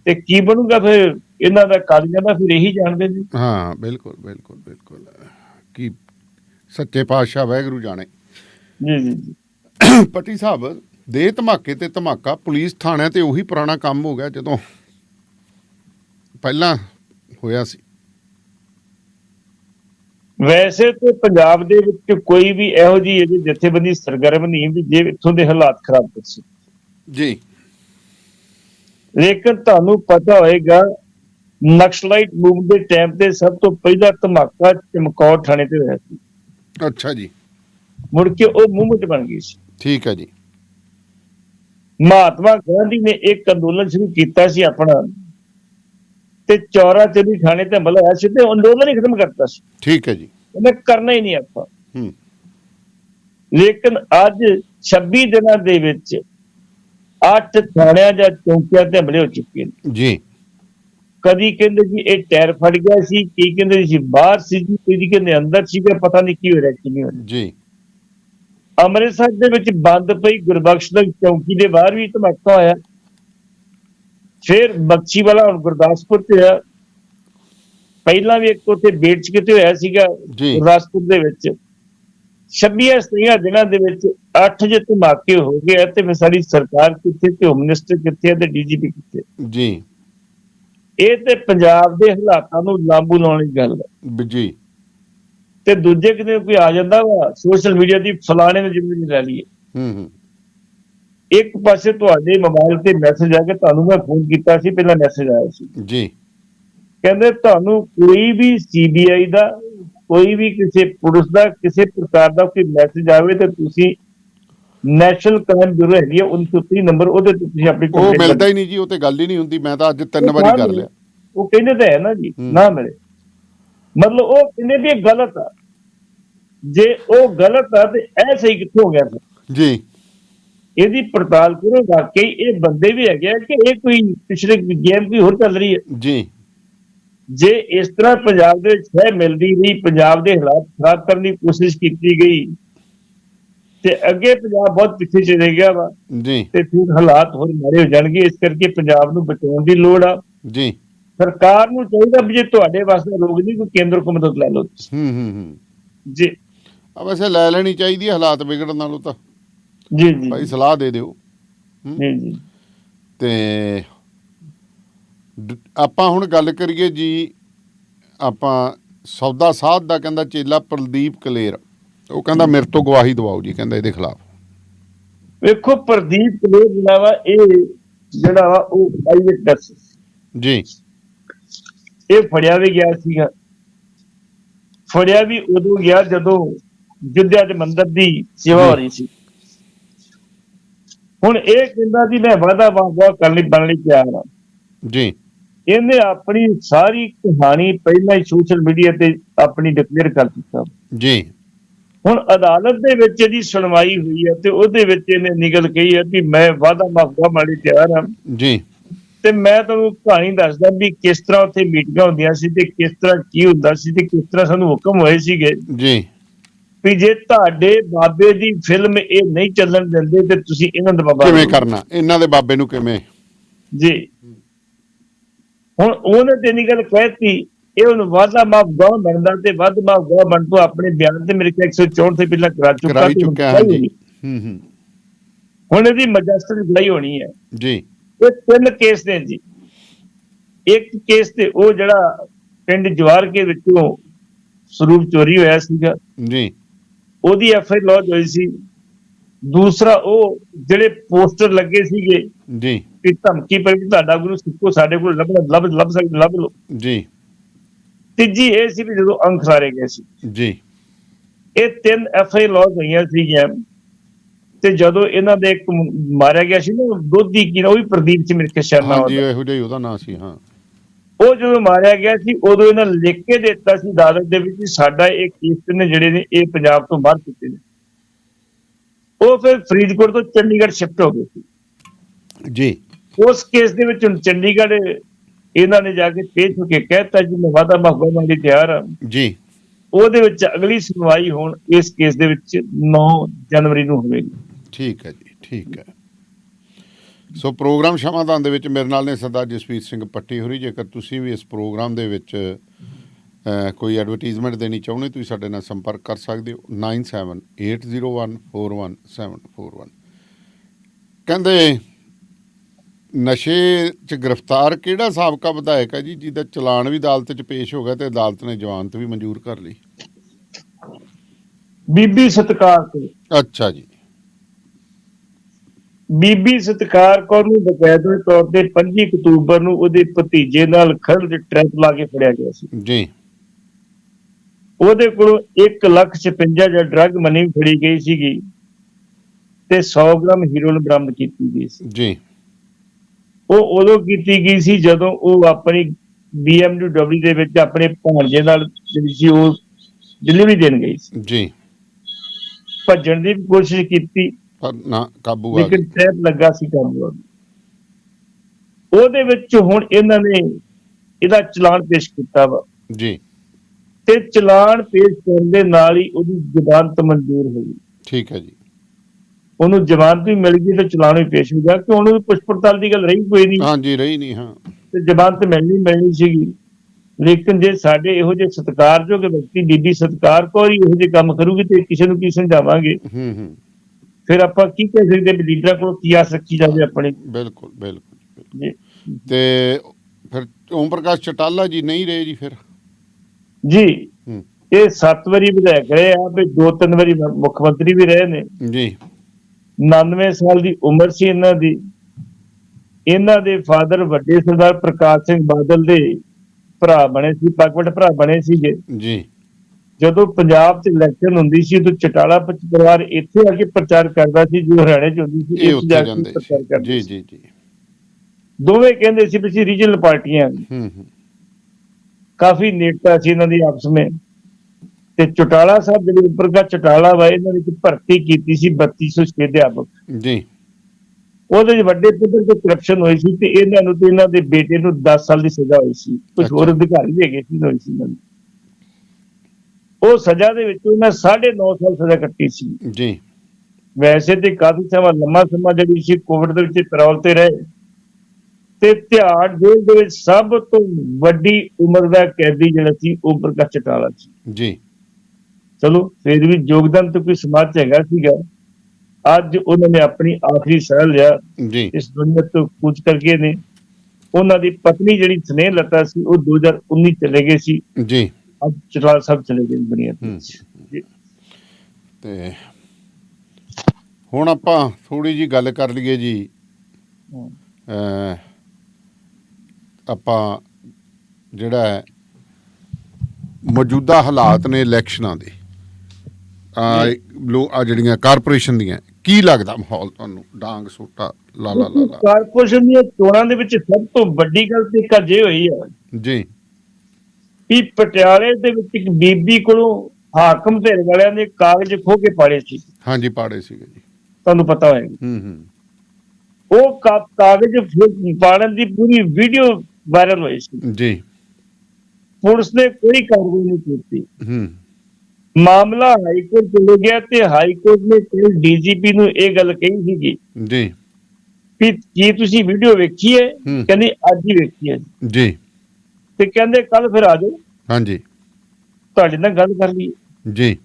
ਤੇ ਕੀ ਬਣੂਗਾ ਫਿਰ? ਇਹਨਾਂ ਦਾ ਕਾਲੀਆਂ ਦਾ ਫਿਰ ਇਹੀ ਜਾਣਦੇ ਨੇ। ਹਾਂ ਬਿਲਕੁਲ ਬਿਲਕੁਲ ਬਿਲਕੁਲ। ਕੀ ਸੱਚੇ ਪਾਤਸ਼ਾਹ ਵਾਹਿਗੁਰੂ ਜਾਣੇ। ਜੀ ਜੀ ਜੀ। ਪੱਟੀ ਸਾਹਿਬ ਦੇ ਧਮਾਕੇ ਤੇ ਧਮਾਕਾ ਪੁਲਿਸ ਥਾਣਿਆਂ ਤੇ ਉਹੀ ਪੁਰਾਣਾ ਕੰਮ ਹੋ ਗਿਆ ਜਦੋਂ ਪਹਿਲਾਂ ਹੋਇਆ ਸੀ। ਵੈਸੇ ਤੇ ਪੰਜਾਬ ਦੇ ਵਿੱਚ ਕੋਈ ਵੀ ਇਹੋ ਜਿਹੀ ਇਹਦੀ ਜਥੇਬੰਦੀ ਸਰਗਰਮ ਨਹੀਂ ਵੀ ਜੇ ਇੱਥੋਂ ਦੇ ਹਾਲਾਤ ਖਰਾਬ ਕਰ ਸਕੇ ਜੀ। ਲੇਕਿਨ ਤੁਹਾਨੂੰ ਪਤਾ ਹੋਏਗਾ ਨਕਸਲਾਈਟ ਮੂਵ ਦੇ ਟਾਈਮ ਤੇ ਸਭ ਤੋਂ ਪਹਿਲਾ ਧਮਾਕਾ ਚਮਕੌਰ ਥਾਣੇ ਤੇ ਹੋਇਆ ਸੀ। ਅੱਛਾ ਜੀ। ਮੁੜ ਕੇ ਉਹ ਮੂਵਮੈਂਟ ਬਣ ਗਈ ਸੀ। ਠੀਕ ਹੈ ਜੀ। ਮਹਾਤਮਾ ਗਾਂਧੀ ਨੇ ਇੱਕ ਅੰਦੋਲਨ ਸ਼ੁਰੂ ਕੀਤਾ ਸੀ ਆਪਣਾ ਤੇ ਚੌਰਾ ਚੌਰੀ ਥਾਣੇ ਤੇ ਹਮਲਾ ਹੋਇਆ ਸੀ ਤੇ ਅੰਦੋਲਨ ਹੀ ਖਤਮ ਕਰਤਾ ਸੀ। ਠੀਕ ਹੈ ਜੀ। ਉਹਨੇ ਕਰਨਾ ਹੀ ਨਹੀਂ ਆਪਾਂ। ਹੂੰ। ਲੇਕਿਨ ਅੱਜ 26 ਦਿਨਾਂ ਦੇ ਵਿੱਚ ਅੱਠ ਥਾਣਿਆਂ ਜਾਂ ਚੌਂਕੀਆਂ ਤੇ ਹਮਲੇ ਹੋ ਚੁੱਕੇ ਨੇ। ਜੀ। ਕਦੀ ਕਹਿੰਦੇ ਜੀ ਇਹ ਟਾਇਰ ਫਟ ਗਿਆ ਸੀ ਕੀ ਕਹਿੰਦੇ ਸੀ ਬਾਹਰ ਸੀ ਜੀ ਕਦੀ ਕਹਿੰਦੇ ਅੰਦਰ ਸੀਗਾ ਪਤਾ ਨਹੀਂ ਕੀ ਹੋ ਰਿਹਾ ਕੀ ਨਹੀਂ ਹੋ ਰਿਹਾ ਜੀ। ਅੰਮ੍ਰਿਤਸਰ ਦੇ ਵਿੱਚ ਬੰਦ ਪਈ ਗੁਰਬਖਸ਼ ਸਿੰਘ ਚੌਂਕੀ ਦੇ ਬਾਹਰ ਵੀ ਧਮਾਕਾ ਹੋਇਆ। ਫਿਰ ਬਖਸ਼ੀ ਵਾਲਾ ਹੁਣ ਗੁਰਦਾਸਪੁਰ ਤੇ ਆ ਪਹਿਲਾਂ ਵੀ ਇੱਕ ਉੱਥੇ ਬੇਟ ਚ ਕਿਤੇ ਹੋਇਆ ਸੀਗਾ। ਗੁਰਦਾਸਪੁਰ ਦੇ ਵਿੱਚ। 26 ਸਤਰੀਆਂ ਦਿਨਾਂ ਦੇ ਵਿੱਚ 8 ਜੇ ਧਮਾਕੇ ਹੋ ਗਏ ਤੇ ਫਿਰ ਸਾਡੀ ਸਰਕਾਰ ਕਿੱਥੇ ਤੇ ਹੋਮ ਮਿਨਿਸਟਰ ਕਿੱਥੇ ਤੇ ਡੀਜੀਪੀ ਕਿੱਥੇ ਜੀ। ਇਹ ਤੇ ਪੰਜਾਬ ਦੇ ਹਾਲਾਤਾਂ ਨੂੰ ਲਾਂਬੂ ਲਾਉਣ ਦੀ ਗੱਲ ਹੈ ਜੀ। ਤੇ ਦੂਜੇ ਕਿਤੇ ਕੋਈ ਆ ਜਾਂਦਾ ਵਾ ਸੋਸ਼ਲ ਮੀਡੀਆ ਦੀ ਫਲਾਣੇ ਨੇ ਜ਼ਿੰਦਗੀ ਲੈ ਲਈ। ਹੂੰ ਹੂੰ। ਇੱਕ ਪਾਸੇ ਤੁਹਾਡੇ ਮੋਬਾਈਲ ਤੇ ਮੈਸੇਜ ਆ ਕੇ ਤੁਹਾਨੂੰ ਮੈਂ ਫੋਨ ਕੀਤਾ ਸੀ ਪਹਿਲਾਂ ਮੈਸੇਜ ਆਇਆ ਸੀ। ਜੀ। ਕਹਿੰਦੇ ਤੁਹਾਨੂੰ ਕੋਈ ਵੀ ਸੀਬੀਆਈ ਦਾ ਕੋਈ ਵੀ ਕਿਸੇ ਪੁਲਿਸ ਦਾ ਕਿਸੇ ਪ੍ਰਕਾਰ ਦਾ ਕੋਈ ਮੈਸੇਜ ਆਵੇ ਤੇ ਤੁਸੀਂ ਨੈਸ਼ਨਲ ਕ੍ਰਾਈਮ ਬਿਊਰੋ ਹੈਗੀ ਹੈ 29 ਨੰਬਰ ਉਹਦੇ ਤੇ ਤੁਸੀਂ ਆਪਣੀ ਉਹ complaint ਮਿਲਦਾ ਹੀ ਨਹੀਂ ਜੀ ਉਹ ਤੇ ਗੱਲ ਹੀ ਨਹੀਂ ਹੁੰਦੀ ਮੈਂ ਤਾਂ ਅੱਜ ਤਿੰਨ ਵਾਰੀ ਕਰ ਲਿਆ। ਉਹ ਕਹਿੰਦੇ ਤਾਂ ਹੈ ਨਾ ਜੀ। ਨਾ ਮਿਲੇ। ਮਤਲਬ ਉਹ ਕਹਿੰਦੇ ਵੀ ਇਹ ਗਲਤ ਆ। ਜੇ ਉਹ ਗਲਤ ਆ ਤੇ ਇਹ ਸਹੀ ਕਿੱਥੋਂ ਹੋ ਗਿਆ ਫਿਰ? ਜੀ। ਇਹਦੀ ਪੜਤਾਲ ਕਰੋ ਵਾਕਈ ਇਹ ਬੰਦੇ ਵੀ ਹੈਗੇ ਆ ਕਿ ਇਹ ਕੋਈ ਪਿਛਲੇ ਗੇਮ ਕੋਈ ਹੋਰ ਚੱਲ ਰਹੀ ਹੈ? ਜੀ। ਜੇ ਇਸ ਤਰ੍ਹਾਂ ਪੰਜਾਬ ਦੇ ਵਿੱਚ ਹੈ ਮਿਲਦੀ ਰਹੀ ਪੰਜਾਬ ਦੇ ਹਾਲਾਤ ਖਰਾਬ ਕਰਨ ਦੀ ਕੋਸ਼ਿਸ਼ ਕੀਤੀ ਗਈ ਤੇ ਅੱਗੇ ਪੰਜਾਬ ਬਹੁਤ ਪਿੱਛੇ ਚਲੇ ਗਿਆ ਵਾ। ਜੀ। ਤੇ ਫਿਰ ਹਾਲਾਤ ਹੋਰ ਮਾੜੇ ਹੋ ਜਾਣਗੇ ਇਸ ਕਰਕੇ ਪੰਜਾਬ ਨੂੰ ਬਚਾਉਣ ਦੀ ਲੋੜ ਆ। ਜੀ। ਸਰਕਾਰ ਨੂੰ ਚਾਹੀਦਾ ਵੀ ਜੇ ਤੁਹਾਡੇ ਵਾਸਤੇ ਲੋਕ ਨਹੀਂ ਕੋਈ ਕੇਂਦਰ ਕੋ ਮਦਦ ਲੈ ਲਓ। ਹੂੰ ਹੂੰ ਹੂੰ। ਜੀ। ਆ ਵੈਸੇ ਲੈ ਲੈਣੀ ਚਾਹੀਦੀ ਹੈ ਹਾਲਾਤ ਵਿਗੜਨ ਨਾਲੋਂ ਤਾਂ। ਜੀ ਜੀ ਭਾਈ ਸਲਾਹ ਦੇ ਦਿਓ। ਜੀ ਜੀ। ਤੇ ਆਪਾਂ ਹੁਣ ਗੱਲ ਕਰੀਏ ਜੀ ਆਪਾਂ ਸੌਦਾ ਸਾਧ ਦਾ ਕਹਿੰਦਾ ਚੇਲਾ ਪ੍ਰਦੀਪ ਕਲੇਰ। ਉਹ ਕਹਿੰਦਾ ਮੇਰੇ ਤੋਂ ਗਵਾਹੀ ਦਵਾਓ ਜੀ ਕਹਿੰਦਾ ਇਹਦੇ ਖਿਲਾਫ। ਵੇਖੋ ਪ੍ਰਦੀਪ ਕਲੇਰ ਜਿਹੜਾ ਵਾ ਇਹ ਜਿਹੜਾ ਵਾ ਉਹ ਪ੍ਰਾਈਵੇਟ ਦੱਸ। ਜੀ। ਇਹ ਫੜਿਆ ਵੀ ਗਿਆ ਸੀਗਾ। ਫੜਿਆ ਵੀ ਉਦੋਂ ਗਿਆ ਜਦੋਂ ਜੁੱਧਿਆ ਦੇ ਮੰਦਰ ਦੀ ਸੇਵਾ ਹੋ ਰਹੀ ਸੀ। ਹੁਣ ਇਹ ਕਹਿੰਦਾ ਵੀ ਮੈਂ ਵਾਦਾ ਵਾਦਾ ਕਰਨ ਲਈ ਬਣ ਲਈ ਤਿਆਰ ਹਾਂ। ਜੀ। ਇਹਨੇ ਆਪਣੀ ਸਾਰੀ ਕਹਾਣੀ ਪਹਿਲਾਂ ਹੀ ਸੋਸ਼ਲ ਮੀਡੀਆ ਤੇ ਆਪਣੀ ਡਿਕਲੇਅਰ ਕਰ ਦਿੱਤਾ। ਜੀ। ਹੁਣ ਅਦਾਲਤ ਦੇ ਵਿੱਚ ਇਹਦੀ ਸੁਣਵਾਈ ਹੋਈ ਹੈ ਤੇ ਉਹਦੇ ਵਿੱਚ ਇਹਨੇ ਨਿਕਲ ਕਹੀ ਹੈ ਕਿ ਮੈਂ ਵਾਦਾ ਮਾਫਾ ਮਾਲੀ ਤਿਆਰ ਹਾਂ। ਜੀ। ਤੇ ਮੈਂ ਤੁਹਾਨੂੰ ਕਹਾਣੀ ਦੱਸਦਾ ਵੀ ਕਿਸ ਤਰ੍ਹਾਂ ਉੱਥੇ ਮੀਟਿੰਗਾਂ ਹੁੰਦੀਆਂ ਸੀ ਤੇ ਕਿਸ ਤਰ੍ਹਾਂ ਕੀ ਹੁੰਦਾ ਸੀ ਤੇ ਕਿਸ ਤਰ੍ਹਾਂ ਸਾਨੂੰ ਹੁਕਮ ਹੋਏ ਸੀਗੇ। ਜੀ। ਵੀ ਜੇ ਤੁਹਾਡੇ ਬਾਬੇ ਦੀ ਫਿਲਮ ਇਹ ਨਹੀਂ ਚੱਲਣ ਦਿੰਦੇ ਤੇ ਤੁਸੀਂ ਇਹਨਾਂ ਦਾ ਬਾਬਾ ਕਿਵੇਂ ਕਰਨਾ? ਇਹਨਾਂ ਦੇ ਬਾਬੇ ਨੂੰ ਕਿਵੇਂ? ਜੀ। ਹੁਣ ਉਹਨੇ ਤੇ ਨਿਕਲ ਗੱਲ ਕਹਿਤੀ ਇਹ ਹੁਣ ਵਾਦਾ ਮਾਫ ਗਵਾ ਬਣਦਾ ਤੇ ਵੱਧ ਮਾਫ ਗਵਾ ਬਣ ਤੋਂ ਆਪਣੇ ਬਿਆਨ ਤੇ ਮੇਰੇ ਕੋਲ 164 ਤੇ ਪਹਿਲਾਂ ਕਰਾ ਚੁੱਕਾ ਹਾਂ ਜੀ। ਹੂੰ ਹੂੰ। ਹੁਣ ਇਹਦੀ ਮੈਜੈਸਟਿਕ ਲੜਾਈ ਹੋਣੀ ਹੈ। ਜੀ। ਇਹ ਤਿੰਨ ਕੇਸ ਨੇ ਜੀ। ਇੱਕ ਕੇਸ ਤੇ ਉਹ ਜਿਹੜਾ ਪਿੰਡ ਜਵਾਰ ਕੇ ਵਿੱਚੋਂ ਸਰੂਪ ਚੋਰੀ ਹੋਇਆ ਸੀਗਾ। ਜੀ। ਉਹਦੀ ਐਫ ਆਈ ਲੌਜ ਹੋਈ ਸੀ। ਦੂਸਰਾ ਉਹ ਜਿਹੜੇ ਪੋਸਟਰ ਲੱਗੇ ਸੀਗੇ ਜੀ। ਕਿ ਧਮਕੀ ਪਰ ਵੀ ਤੁਹਾਡਾ ਗੁਰੂ ਸਿੱਖੋ ਸਾਡੇ ਕੋਲ ਲੱਭ ਲੱਭ ਲੱਭ ਸਕਦੇ ਲੱਭ ਲਓ। ਜੀ। ਤੀਜੀ ਇਹ ਸੀ ਵੀ ਜਦੋਂ ਅੰਕ ਸਾਰੇ ਗਏ ਸੀ। ਜੀ। ਇਹ ਤਿੰਨ ਐਫ ਆਈ ਲੌਜ ਹੋਈਆਂ ਸੀਗੀਆਂ ਤੇ ਜਦੋਂ ਇਹਨਾਂ ਦੇ ਇੱਕ ਮਾਰਿਆ ਗਿਆ ਸੀ ਨਾ ਦੋਧੀ ਕੀ ਨਾ ਉਹ ਵੀ ਪ੍ਰਦੀਪ ਚ ਮੇਰੇ ਕੇ ਸ਼ਰਮਾ ਹਾਂਜੀ ਹੁੰਦਾ। ਇਹੋ ਜਿਹਾ ਉਹਦਾ ਨਾਂ ਸੀ ਹਾਂ। ਉਹ ਜਦੋਂ ਮਾਰਿਆ ਗਿਆ ਸੀ ਉਦੋਂ ਇਹਨਾਂ ਲਿਖ ਕੇ ਦਿੱਤਾ ਸੀ ਅਦਾਲਤ ਦੇ ਵਿੱਚ ਸਾਡਾ ਇਹ ਕੇਸ ਨੇ ਜਿਹੜੇ ਨੇ ਇਹ ਪੰਜਾਬ ਤੋਂ ਬਾਹਰ ਕੀਤੇ ਨੇ। ਉਹ ਫਿਰ ਫਰੀਦਕੋਟ ਤੋਂ ਚੰਡੀਗੜ੍ਹ ਸ਼ਿਫਟ ਹੋ ਗਏ ਸੀ। ਜੀ। ਉਸ ਕੇਸ ਦੇ ਵਿੱਚ ਹੁਣ ਚੰਡੀਗੜ੍ਹ ਇਹਨਾਂ ਨੇ ਜਾ ਕੇ ਪੇਸ਼ ਹੋ ਕੇ ਕਹਿਤਾ ਜੀ ਮੈਂ ਵਾਦਾ ਮਾਫਾ ਮੰਗੀ ਤਿਆਰ ਹਾਂ। ਜੀ। ਉਹਦੇ ਵਿੱਚ ਅਗਲੀ ਸੁਣਵਾਈ ਹੁਣ ਇਸ ਕੇਸ ਦੇ ਵਿੱਚ 9 ਜਨਵਰੀ ਨੂੰ ਹੋਵੇਗੀ। ਠੀਕ ਹੈ ਜੀ ਠੀਕ ਹੈ। ਸੋ ਪ੍ਰੋਗਰਾਮ ਸ਼ਮਾਦਾਨ ਦੇ ਵਿੱਚ ਮੇਰੇ ਨਾਲ ਨੇ ਸਰਦਾਰ ਜਸਵੀਰ ਸਿੰਘ ਪੱਟੀ ਹੋਰੀ। ਜੇਕਰ ਤੁਸੀਂ ਵੀ ਇਸ ਪ੍ਰੋਗਰਾਮ ਦੇ ਵਿੱਚ ਕੋਈ ਐਡਵਰਟਾਈਜ਼ਮੈਂਟ ਦੇਣੀ ਚਾਹੁੰਦੇ ਤੁਸੀਂ ਸਾਡੇ ਨਾਲ ਸੰਪਰਕ ਕਰ ਸਕਦੇ ਹੋ। 9780141741 ਕਹਿੰਦੇ ਨਸ਼ੇ 'ਚ ਗ੍ਰਿਫਤਾਰ ਕਿਹੜਾ ਸਾਬਕਾ ਵਿਧਾਇਕ ਹੈ ਜੀ ਜਿਹਦਾ ਚਲਾਨ ਵੀ ਅਦਾਲਤ 'ਚ ਪੇਸ਼ ਹੋ ਗਿਆ ਤੇ ਅਦਾਲਤ ਨੇ ਜ਼ਮਾਨਤ ਵੀ ਮਨਜ਼ੂਰ ਕਰ ਲਈ? ਬੀਬੀ ਸਤਕਾਰ ਕੌਰ। ਅੱਛਾ ਜੀ। ਬੀਬੀ ਸਤਕਾਰ ਕੌਰ ਨੂੰ ਬਕਾਇਦਾ ਤੌਰ ਤੇ 25 ਅਕਤੂਬਰ ਨੂੰ ਉਹਦੇ ਭਤੀਜੇ ਨਾਲ ਖੜ ਦੇ ਟਰੈਪ ਲਾ ਕੇ ਫੜਿਆ ਗਿਆ ਸੀ। ਜੀ। ਉਹਦੇ ਕੋਲੋਂ 1,56 ਜਾਂ ਡਰੱਗ ਮਨੀ ਵੀ ਫੜੀ ਗਈ ਸੀਗੀ ਤੇ 100 ਗ੍ਰਾਮ ਹੀਰੋਇਨ ਬਰਾਮਦ ਕੀਤੀ ਗਈ ਸੀ। ਜੀ। ਉਹ ਉਦੋਂ ਕੀਤੀ ਗਈ ਸੀ? ਜਦੋਂ ਉਹ ਆਪਣੀ BMW ਦੇ ਵਿੱਚ ਆਪਣੇ ਭਾਣਜੇ ਨਾਲ ਜਿਹੜੀ ਸੀ ਉਹ ਡਿਲੀਵਰੀ ਦੇਣ ਗਈ ਸੀ। ਜੀ। ਭੱਜਣ ਦੀ ਕੋਸ਼ਿਸ਼ ਕੀਤੀ। ਪਰ ਨਾ ਕਾਬੂ ਆ ਲੇਕਿਨ ਗਈ ਟ੍ਰੈਪ ਲੱਗਾ ਸੀ ਕੰਮ ਉਹਦੇ ਵਿੱਚ ਹੁਣ ਇਹਨਾਂ ਨੇ ਇਹਦਾ ਚਲਾਨ ਪੇਸ਼ ਕੀਤਾ ਵਾ। ਜੀ। ਤੇ ਚਲਾਨ ਪੇਸ਼ ਕਰਨ ਦੇ ਨਾਲ ਹੀ ਉਹਦੀ ਜ਼ਮਾਨਤ ਮਨਜ਼ੂਰ ਹੋਈ। ਠੀਕ ਹੈ ਜੀ। ਉਹਨੂੰ ਜ਼ਮਾਨਤ ਵੀ ਮਿਲ ਗਈ ਤੇ ਚਲਾਨ ਵੀ ਪੇਸ਼ ਹੋ ਗਿਆ ਕਿ ਉਹਦੀ ਪੁੱਛ ਪੜਤਾਲ ਦੀ ਗੱਲ ਰਹੀ ਕੋਈ ਨਹੀਂ? ਹਾਂਜੀ ਰਹੀ ਨਹੀਂ ਹਾਂ। ਤੇ ਜ਼ਮਾਨਤ ਮਿਲਣੀ ਮਿਲਣੀ ਸੀਗੀ। ਲੇਕਿਨ ਜੇ ਸਾਡੇ ਇਹੋ ਜਿਹੇ ਸਤਿਕਾਰਯੋਗ ਵਿਅਕਤੀ ਬੀਬੀ ਸਤਿਕਾਰ ਕੌਰ ਹੀ ਇਹੋ ਜਿਹੇ ਕੰਮ ਕਰੂਗੀ ਤੇ ਕਿਸੇ ਨੂੰ ਕੀ ਸਮਝਾਵਾਂਗੇ? ਹੂੰ ਹੂੰ। ਫਿਰ ਆਪਾਂ ਕੀ ਕਹਿ ਸਕਦੇ ਲੀਡਰਾਂ ਕੋਲ ਕੀ ਆਸ ਰੱਖੀ ਜਾਵੇ ਆਪਣੀ? ਬਿਲਕੁਲ ਬਿਲਕੁਲ ਤੇ ਫਿਰ ਓਮ ਪ੍ਰਕਾਸ਼ ਚਟਾਲਾ ਜੀ ਨਹੀਂ ਰਹੇ ਜੀ ਫਿਰ? ਜੀ ਇਹ ਸੱਤ ਵਾਰੀ ਵਿਧਾਇਕ ਰਹੇ ਆ ਵੀ ਦੋ ਤਿੰਨ ਵਾਰੀ ਮ- ਮੁੱਖ ਮੰਤਰੀ ਵੀ ਰਹੇ ਨੇ। ਜੀ। 99 ਸਾਲ ਦੀ ਉਮਰ ਸੀ ਇਹਨਾਂ ਦੀ। ਇਹਨਾਂ ਦੇ ਫਾਦਰ ਵੱਡੇ ਸਰਦਾਰ ਪ੍ਰਕਾਸ਼ ਸਿੰਘ ਬਾਦਲ ਦੇ ਭਰਾ ਬਣੇ ਸੀ ਪਗਵਟ ਭਰਾ ਬਣੇ ਸੀਗੇ। ਜੀ। ਜਦੋਂ ਪੰਜਾਬ 'ਚ ਇਲੈਕਸ਼ਨ ਹੁੰਦੀ ਸੀ ਤਾਂ ਚਟਾਲਾ ਪਰਿਵਾਰ ਇੱਥੇ ਆ ਕੇ ਪ੍ਰਚਾਰ ਕਰਦਾ ਸੀ ਜੋ ਹਰਿਆਣੇ 'ਚ ਹੁੰਦੀ ਸੀ ਇੱਥੇ ਜਾ ਕੇ ਪ੍ਰਚਾਰ ਕਰਦੇ ਜੀ। ਜੀ ਜੀ। ਦੋਵੇਂ ਕਹਿੰਦੇ ਸੀ ਵੀ ਅਸੀਂ ਰੀਜਨਲ ਪਾਰਟੀਆਂ। ਹੂੰ ਹੂੰ। ਕਾਫੀ ਨੇੜਤਾ ਸੀ ਇਹਨਾਂ ਦੀ ਆਪਸ ਵਿੱਚ। ਤੇ ਚਟਾਲਾ ਸਾਹਿਬ ਜਿਹੜੇ ਉੱਪਰ ਦਾ ਚਟਾਲਾ ਵਾ ਇਹਨਾਂ ਨੇ ਇੱਕ ਭਰਤੀ ਕੀਤੀ ਸੀ 3206 ਅਧਿਆਪਕ ਜੀ। ਉਹਦੇ ਵਿੱਚ ਵੱਡੇ ਪੱਧਰ ਤੇ ਕਰਪਸ਼ਨ ਹੋਈ ਸੀ ਤੇ ਇਹਨਾਂ ਨੂੰ ਤੇ ਇਹਨਾਂ ਦੇ ਬੇਟੇ ਨੂੰ 10 ਸਾਲ ਦੀ ਸਜ਼ਾ ਹੋਈ ਸੀ। ਕੁਝ। ਹੋਰ ਅਧਿਕਾਰੀ ਵੀ ਹੈਗੇ ਸੀ ਹੋਈ ਸੀ ਇਹਨਾਂ ਨੂੰ ਉਹ ਸਜ਼ਾ ਦੇ ਵਿੱਚ ਉਹਨਾਂ 9.5 ਸਾਲ ਸਜ਼ਾ ਕੱਟੀ ਸੀ। ਜੀ। ਵੈਸੇ ਤੇ ਕਾਫੀ ਸਮਾਂ ਲੰਮਾ ਸਮਾਂ ਜਿਹੜੀ ਸੀ ਕੋਵਿਡ ਦੇ ਵਿੱਚ ਪੈਰੋਲ ਤੇ ਰਹੇ। ਤੇ ਤਿਹਾੜ ਜੇਲ੍ਹ ਦੇ ਵਿੱਚ ਸਭ ਤੋਂ ਵੱਡੀ ਉਮਰ ਦਾ ਕੈਦੀ ਜਿਹੜਾ ਸੀ ਉਹ ਪ੍ਰਕਾਸ਼ ਚਟਾਲਾ ਸੀ। ਜੀ। ਚਲੋ ਫਿਰ ਵੀ ਯੋਗਦਾਨ ਤਾਂ ਕੋਈ ਸਮਾਜ ਹੈਗਾ ਸੀਗਾ। ਅੱਜ ਉਹਨਾਂ ਨੇ ਆਪਣੀ ਆਖਰੀ ਸਾਹ ਲਿਆ ਜੀ। ਇਸ ਦੁਨੀਆ ਤੋਂ ਕੁਝ ਕਰਕੇ ਨੇ। ਉਹਨਾਂ ਦੀ ਪਤਨੀ ਜਿਹੜੀ ਸਨੇਹ ਲਤਾ ਸੀ ਉਹ 2019 ਚਲੇ ਗਏ ਸੀ। ਜੀ। ਅੱਜ ਚਟਾਲਾ ਸਾਹਿਬ ਚਲੇ ਗਏ ਦੁਨੀਆ ਤੋਂ। ਤੇ ਹੁਣ ਆਪਾਂ ਥੋੜੀ ਜੀ ਗੱਲ ਕਰ ਲਈਏ ਜੀ। ਆਪਾਂ ਜਿਹੜਾ ਹੈ ਮੌਜੂਦਾ ਹਾਲਾਤ ਨੇ ਇਲੈਕਸ਼ਨਾਂ ਦੇ। ਲੋ ਆ ਜਿਹੜੀਆਂ ਕਾਰਪੋਰੇਸ਼ਨ ਦੀਆਂ ਕੀ ਲੱਗਦਾ ਮਾਹੌਲ ਤੁਹਾਨੂੰ? ਡਾਂਗ ਸੋਟਾ ਲਾ ਲਾ ਲਾ ਕਾਰਪੋਰੇਸ਼ਨ ਦੀਆਂ ਚੋਣਾਂ ਦੇ ਵਿੱਚ ਸਭ ਤੋਂ ਵੱਡੀ ਗੱਲ ਤੇ ਇੱਕ ਅਜੇ ਹੋਈ ਹੈ ਜੀ। ਵੀ ਪਟਿਆਲੇ ਦੇ ਵਿੱਚ ਇੱਕ ਬੀਬੀ ਕੋਲੋਂ ਹਾਕਮ ਧਿਰ ਵਾਲਿਆਂ ਨੇ ਕਾਗਜ਼ ਖੋਹ ਕੇ ਪਾੜੇ ਸੀ। ਹਾਂਜੀ ਪਾੜੇ ਸੀਗੇ ਜੀ। ਤੁਹਾਨੂੰ ਪਤਾ ਹੋਏਗਾ। ਹੂੰ ਹੂੰ। ਉਹ ਕਾਗਜ਼ ਪਾੜਨ ਦੀ ਪੂਰੀ ਵੀਡੀਓ ਵਾਇਰਲ ਹੋਈ ਸੀ। ਜੀ। ਪੁਲਿਸ ਨੇ ਕੋਈ ਕਾਰਵਾਈ ਨਹੀਂ ਕੀਤੀ। ਹੂੰ। ਮਾਮਲਾ ਹਾਈ ਕੋਰਟ ਚਲੇ ਗਿਆ ਤੇ ਹਾਈ ਕੋਰਟ ਨੇ ਕੱਲ ਡੀਜੀਪੀ ਨੂੰ ਇਹ ਗੱਲ ਕਹੀ ਸੀਗੀ ਜੀ। ਵੀ ਕੀ ਤੁਸੀਂ ਵੀਡੀਓ ਵੇਖੀ ਹੈ। ਕਹਿੰਦੇ ਅੱਜ ਹੀ ਵੇਖੀ ਹੈ। ਜੀ। ਤੇ ਕਹਿੰਦੇ ਕੱਲ ਫਿਰ ਆ ਜਾਓ। ਹਾਂਜੀ। ਤੁਹਾਡੇ ਨਾਲ ਗੱਲ ਕਰ ਲਈ ਜੀ।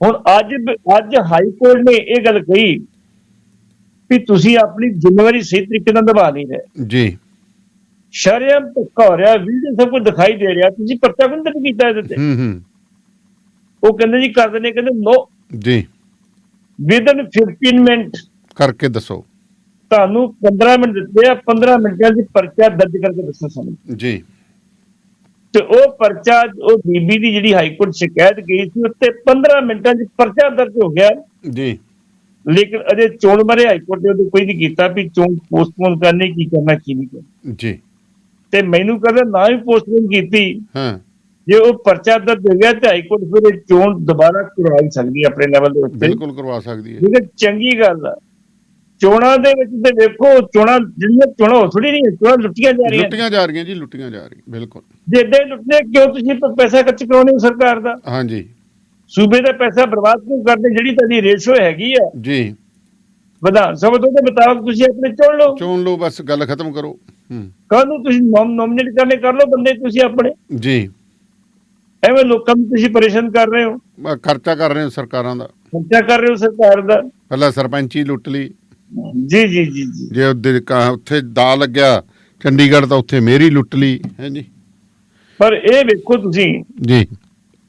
ਹੁਣ ਅੱਜ ਅੱਜ ਹਾਈ ਕੋਰਟ ਨੇ ਇਹ ਗੱਲ ਕਹੀ ਵੀ ਤੁਸੀਂ ਆਪਣੀ ਜ਼ਿੰਮੇਵਾਰੀ ਸਹੀ ਤਰੀਕੇ ਨਾਲ ਨਿਭਾ ਨਹੀਂ ਰਹੇ। ਜੀ। ਸ਼ਰਮ ਧੱਕਾ ਹੋ ਰਿਹਾ ਵੀਡੀਓ ਸਭ ਕੁਝ ਦਿਖਾਈ ਦੇ ਰਿਹਾ ਤੁਸੀਂ ਪਰਚਾ ਕਿਉਂ ਨਹੀਂ ਕੀਤਾ ਇਹਦੇ ਤੇ। ਹੂੰ ਹੂੰ। ਉਹ ਕਹਿੰਦੇ ਜੀ ਕਰ ਦਿੰਦੇ ਕਹਿੰਦੇ ਨੋ। ਜੀ। ਵਿਦਨ 15 ਮਿੰਟ ਕਰਕੇ ਦੱਸੋ। ਤੁਹਾਨੂੰ 15 ਮਿੰਟ ਦਿੱਤੇ ਆ 15 ਮਿੰਟਾਂ ਦੀ ਪਰਚਾ ਦਰਜ ਕਰਕੇ ਦੱਸੋ ਸਾਨੂੰ। ਜੀ। ਤੇ ਉਹ ਪਰਚਾ ਉਹ ਬੀਬੀ ਦੀ ਜਿਹੜੀ ਹਾਈ ਕੋਰਟ ਸ਼ਿਕਾਇਤ ਗਈ ਸੀ ਉੱਤੇ 15 ਮਿੰਟਾਂ 'ਚ ਪਰਚਾ ਦਰਜ ਹੋ ਗਿਆ। ਜੀ। ਲੇਕਿਨ ਅਜੇ ਚੋਣ ਬਾਰੇ ਹਾਈ ਕੋਰਟ ਨੇ ਉਹਦੇ ਕੋਈ ਨਹੀਂ ਕੀਤਾ ਵੀ ਚੋਣ ਪੋਸਟਪੋਨ ਕਰਨੀ ਕੀ ਕਰਨਾ ਕੀ ਨਹੀਂ ਕਰਨਾ। ਜੀ। ਤੇ ਮੈਨੂੰ ਕਹਿੰਦਾ ਨਾ ਹੀ ਪੋਸਟਪੋਨ ਕੀਤੀ। ਹਾਂ। ਜੇ ਉਹ ਪਰਚਾ ਦਰਜ ਹੋ ਗਿਆ ਤੇ ਹਾਈ ਕੋਰਟ ਫਿਰ ਚੋਣ ਦੁਬਾਰਾ ਕਰਵਾਈ ਸਕਦੀ ਹੈ ਆਪਣੇ ਲੈਵਲ ਦੇ ਉੱਤੇ ਬਿਲਕੁਲ ਕਰਵਾ ਸਕਦੀ ਹੈ। ਠੀਕ ਹੈ ਚੰਗੀ ਗੱਲ ਆ। ਚੋਣਾਂ ਦੇ ਵਿੱਚ ਤੇ ਵੇਖੋ ਚੋਣਾਂ ਜਿਹੜੀਆਂ ਚੋਣਾਂ ਹੋ ਥੋੜੀ ਨਹੀਂ ਚੋਣਾਂ ਲੁੱਟੀਆਂ ਜਾ ਰਹੀਆਂ। ਲੁੱਟੀਆਂ ਜਾ ਰਹੀਆਂ ਜੀ ਲੁੱਟੀਆਂ ਜਾ ਰਹੀਆਂ ਬਿਲਕੁਲ। ਜੇ ਹੀ ਲੁੱਟਦੇ ਕਿਉਂ ਤੁਸੀਂ ਪੈਸਾ ਖਰਚ ਕਰਾਉਣੇ ਹੋ ਸਰਕਾਰ ਦਾ? ਹਾਂਜੀ। ਸੂਬੇ ਦਾ ਪੈਸਾ ਬਰਬਾਦ ਕਿਉਂ ਕਰਦੇ? ਜਿਹੜੀ ਤੁਹਾਡੀ ਰੇਸ਼ੋ ਹੈਗੀ ਆ। ਜੀ। ਵਿਧਾਨ ਸਭਾ ਤੋਂ ਦੇ ਮੁਤਾਬਕ ਤੁਸੀਂ ਆਪਣੇ ਚੁਣ ਲਓ। ਚੋਣ ਲਓ ਬਸ ਗੱਲ ਖਤਮ ਕਰੋ। ਹੂੰ। ਕਾਹਨੂੰ ਤੁਸੀਂ ਨੋਮੀਨੇਟ ਕਰਨੇ ਕਰ ਲਓ ਬੰਦੇ ਤੁਸੀਂ ਆਪਣੇ। ਜੀ। ਐਵੇਂ ਲੋਕਾਂ ਨੂੰ ਤੁਸੀਂ ਪਰੇਸ਼ਾਨ ਕਰ ਰਹੇ ਹੋ? ਖਰਚਾ ਕਰ ਰਹੇ ਹੋ ਸਰਕਾਰਾਂ ਦਾ। ਖਰਚਾ ਕਰ ਰਹੇ ਹੋ ਸਰਕਾਰ ਦਾ? ਪਹਿਲਾਂ ਸਰਪੰਚੀ ਲੁੱਟ ਲਈ। ਜੀ ਜੀ ਜੀ ਜੀ। ਜੇ ਉਹਦੇ ਕਾ- ਉੱਥੇ ਦਾ ਲੱਗਿਆ ਚੰਡੀਗੜ੍ਹ ਤਾਂ ਉੱਥੇ ਮੇਰੀ ਲੁੱਟ ਲਈ ਹੈ ਜੀ। ਪਰ ਇਹ ਵੇਖੋ ਤੁਸੀਂ ਜੀ।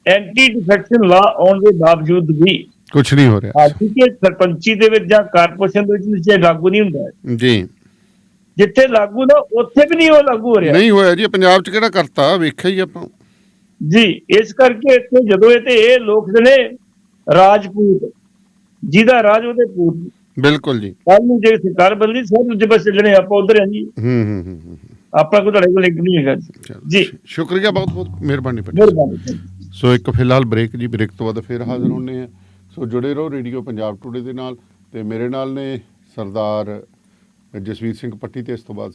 ਐਂਟੀ ਡਿਫੈਕਸ਼ਨ ਲਾ ਆਉਣ ਦੇ ਬਾਵਜੂਦ ਵੀ ਕੁਝ ਨਹੀਂ ਹੋ ਰਿਹਾ। ਅੱਜ ਕਿ ਸਰਪੰਚੀ ਦੇ ਵਿੱਚ ਜਾਂ ਕਾਰਪੋਰੇਸ਼ਨ ਦੇ ਵਿੱਚ ਨਿਸ਼ਚੈ ਲਾਗੂ ਨਹੀਂ ਹੁੰਦਾ। ਜੀ। ਜਿੱਥੇ ਲਾਗੂ ਨਾ ਉੱਥੇ ਵੀ ਨਹੀਂ ਉਹ ਲਾਗੂ ਹੋ ਰਿਹਾ। ਨਹੀਂ ਹੋਇਆ ਜੀ ਪੰਜਾਬ 'ਚ ਕਿਹੜਾ ਕਰਤਾ? ਵੇਖਿਆ ਹੀ ਆਪਾਂ। ਜੀ ਇਸ ਕਰਕੇ ਇੱਥੇ ਜਦੋਂ ਇਹ ਤੇ ਇਹ ਲੋਕ ਨੇ ਰਾਜਪੂਤ ਜਿਹਦਾ ਰਾਜ ਉਹਦੇ ਪੂਤ ਬਿਲਕੁਲ ਜੀ। ਕੱਲ ਨੂੰ ਜੇ ਸਰਕਾਰ ਬਦਲੀ ਸਭ ਦੂਜੇ ਪਾਸੇ ਚੱਲਣੇ ਆਪਾਂ ਉਧਰ ਹਾਂ ਜੀ। ਹੂੰ ਹੂੰ ਹੂੰ ਹੂੰ ਆਪਣਾ ਕੋਈ ਤੁਹਾਡੇ ਕੋਲ ਲਿੰਕ ਨਹੀਂ ਹੈਗਾ ਜੀ। ਸ਼ੁਕਰੀਆ ਬਹੁਤ ਬਹੁਤ ਮਿਹਰਬਾਨੀ ਪਟੇਲ। ਸੋ ਇੱਕ ਫਿਲਹਾਲ ਬ੍ਰੇਕ ਜੀ ਬ੍ਰੇਕ ਤੋਂ ਬਾਅਦ ਫਿਰ ਹਾਜ਼ਰ ਹੋਣੇ ਆ। ਸੋ ਜੁੜੇ ਰਹੋ ਰੇਡੀਓ ਪੰਜਾਬ ਟੂਡੇ ਦੇ ਨਾਲ ਤੇ ਮੇਰੇ ਨਾਲ ਨੇ ਸਰਦਾਰ ਜਸਵੀਰ ਸਿੰਘ ਪੱਟੀ ਤੇ ਇਸ ਤੋਂ ਬਾਅਦ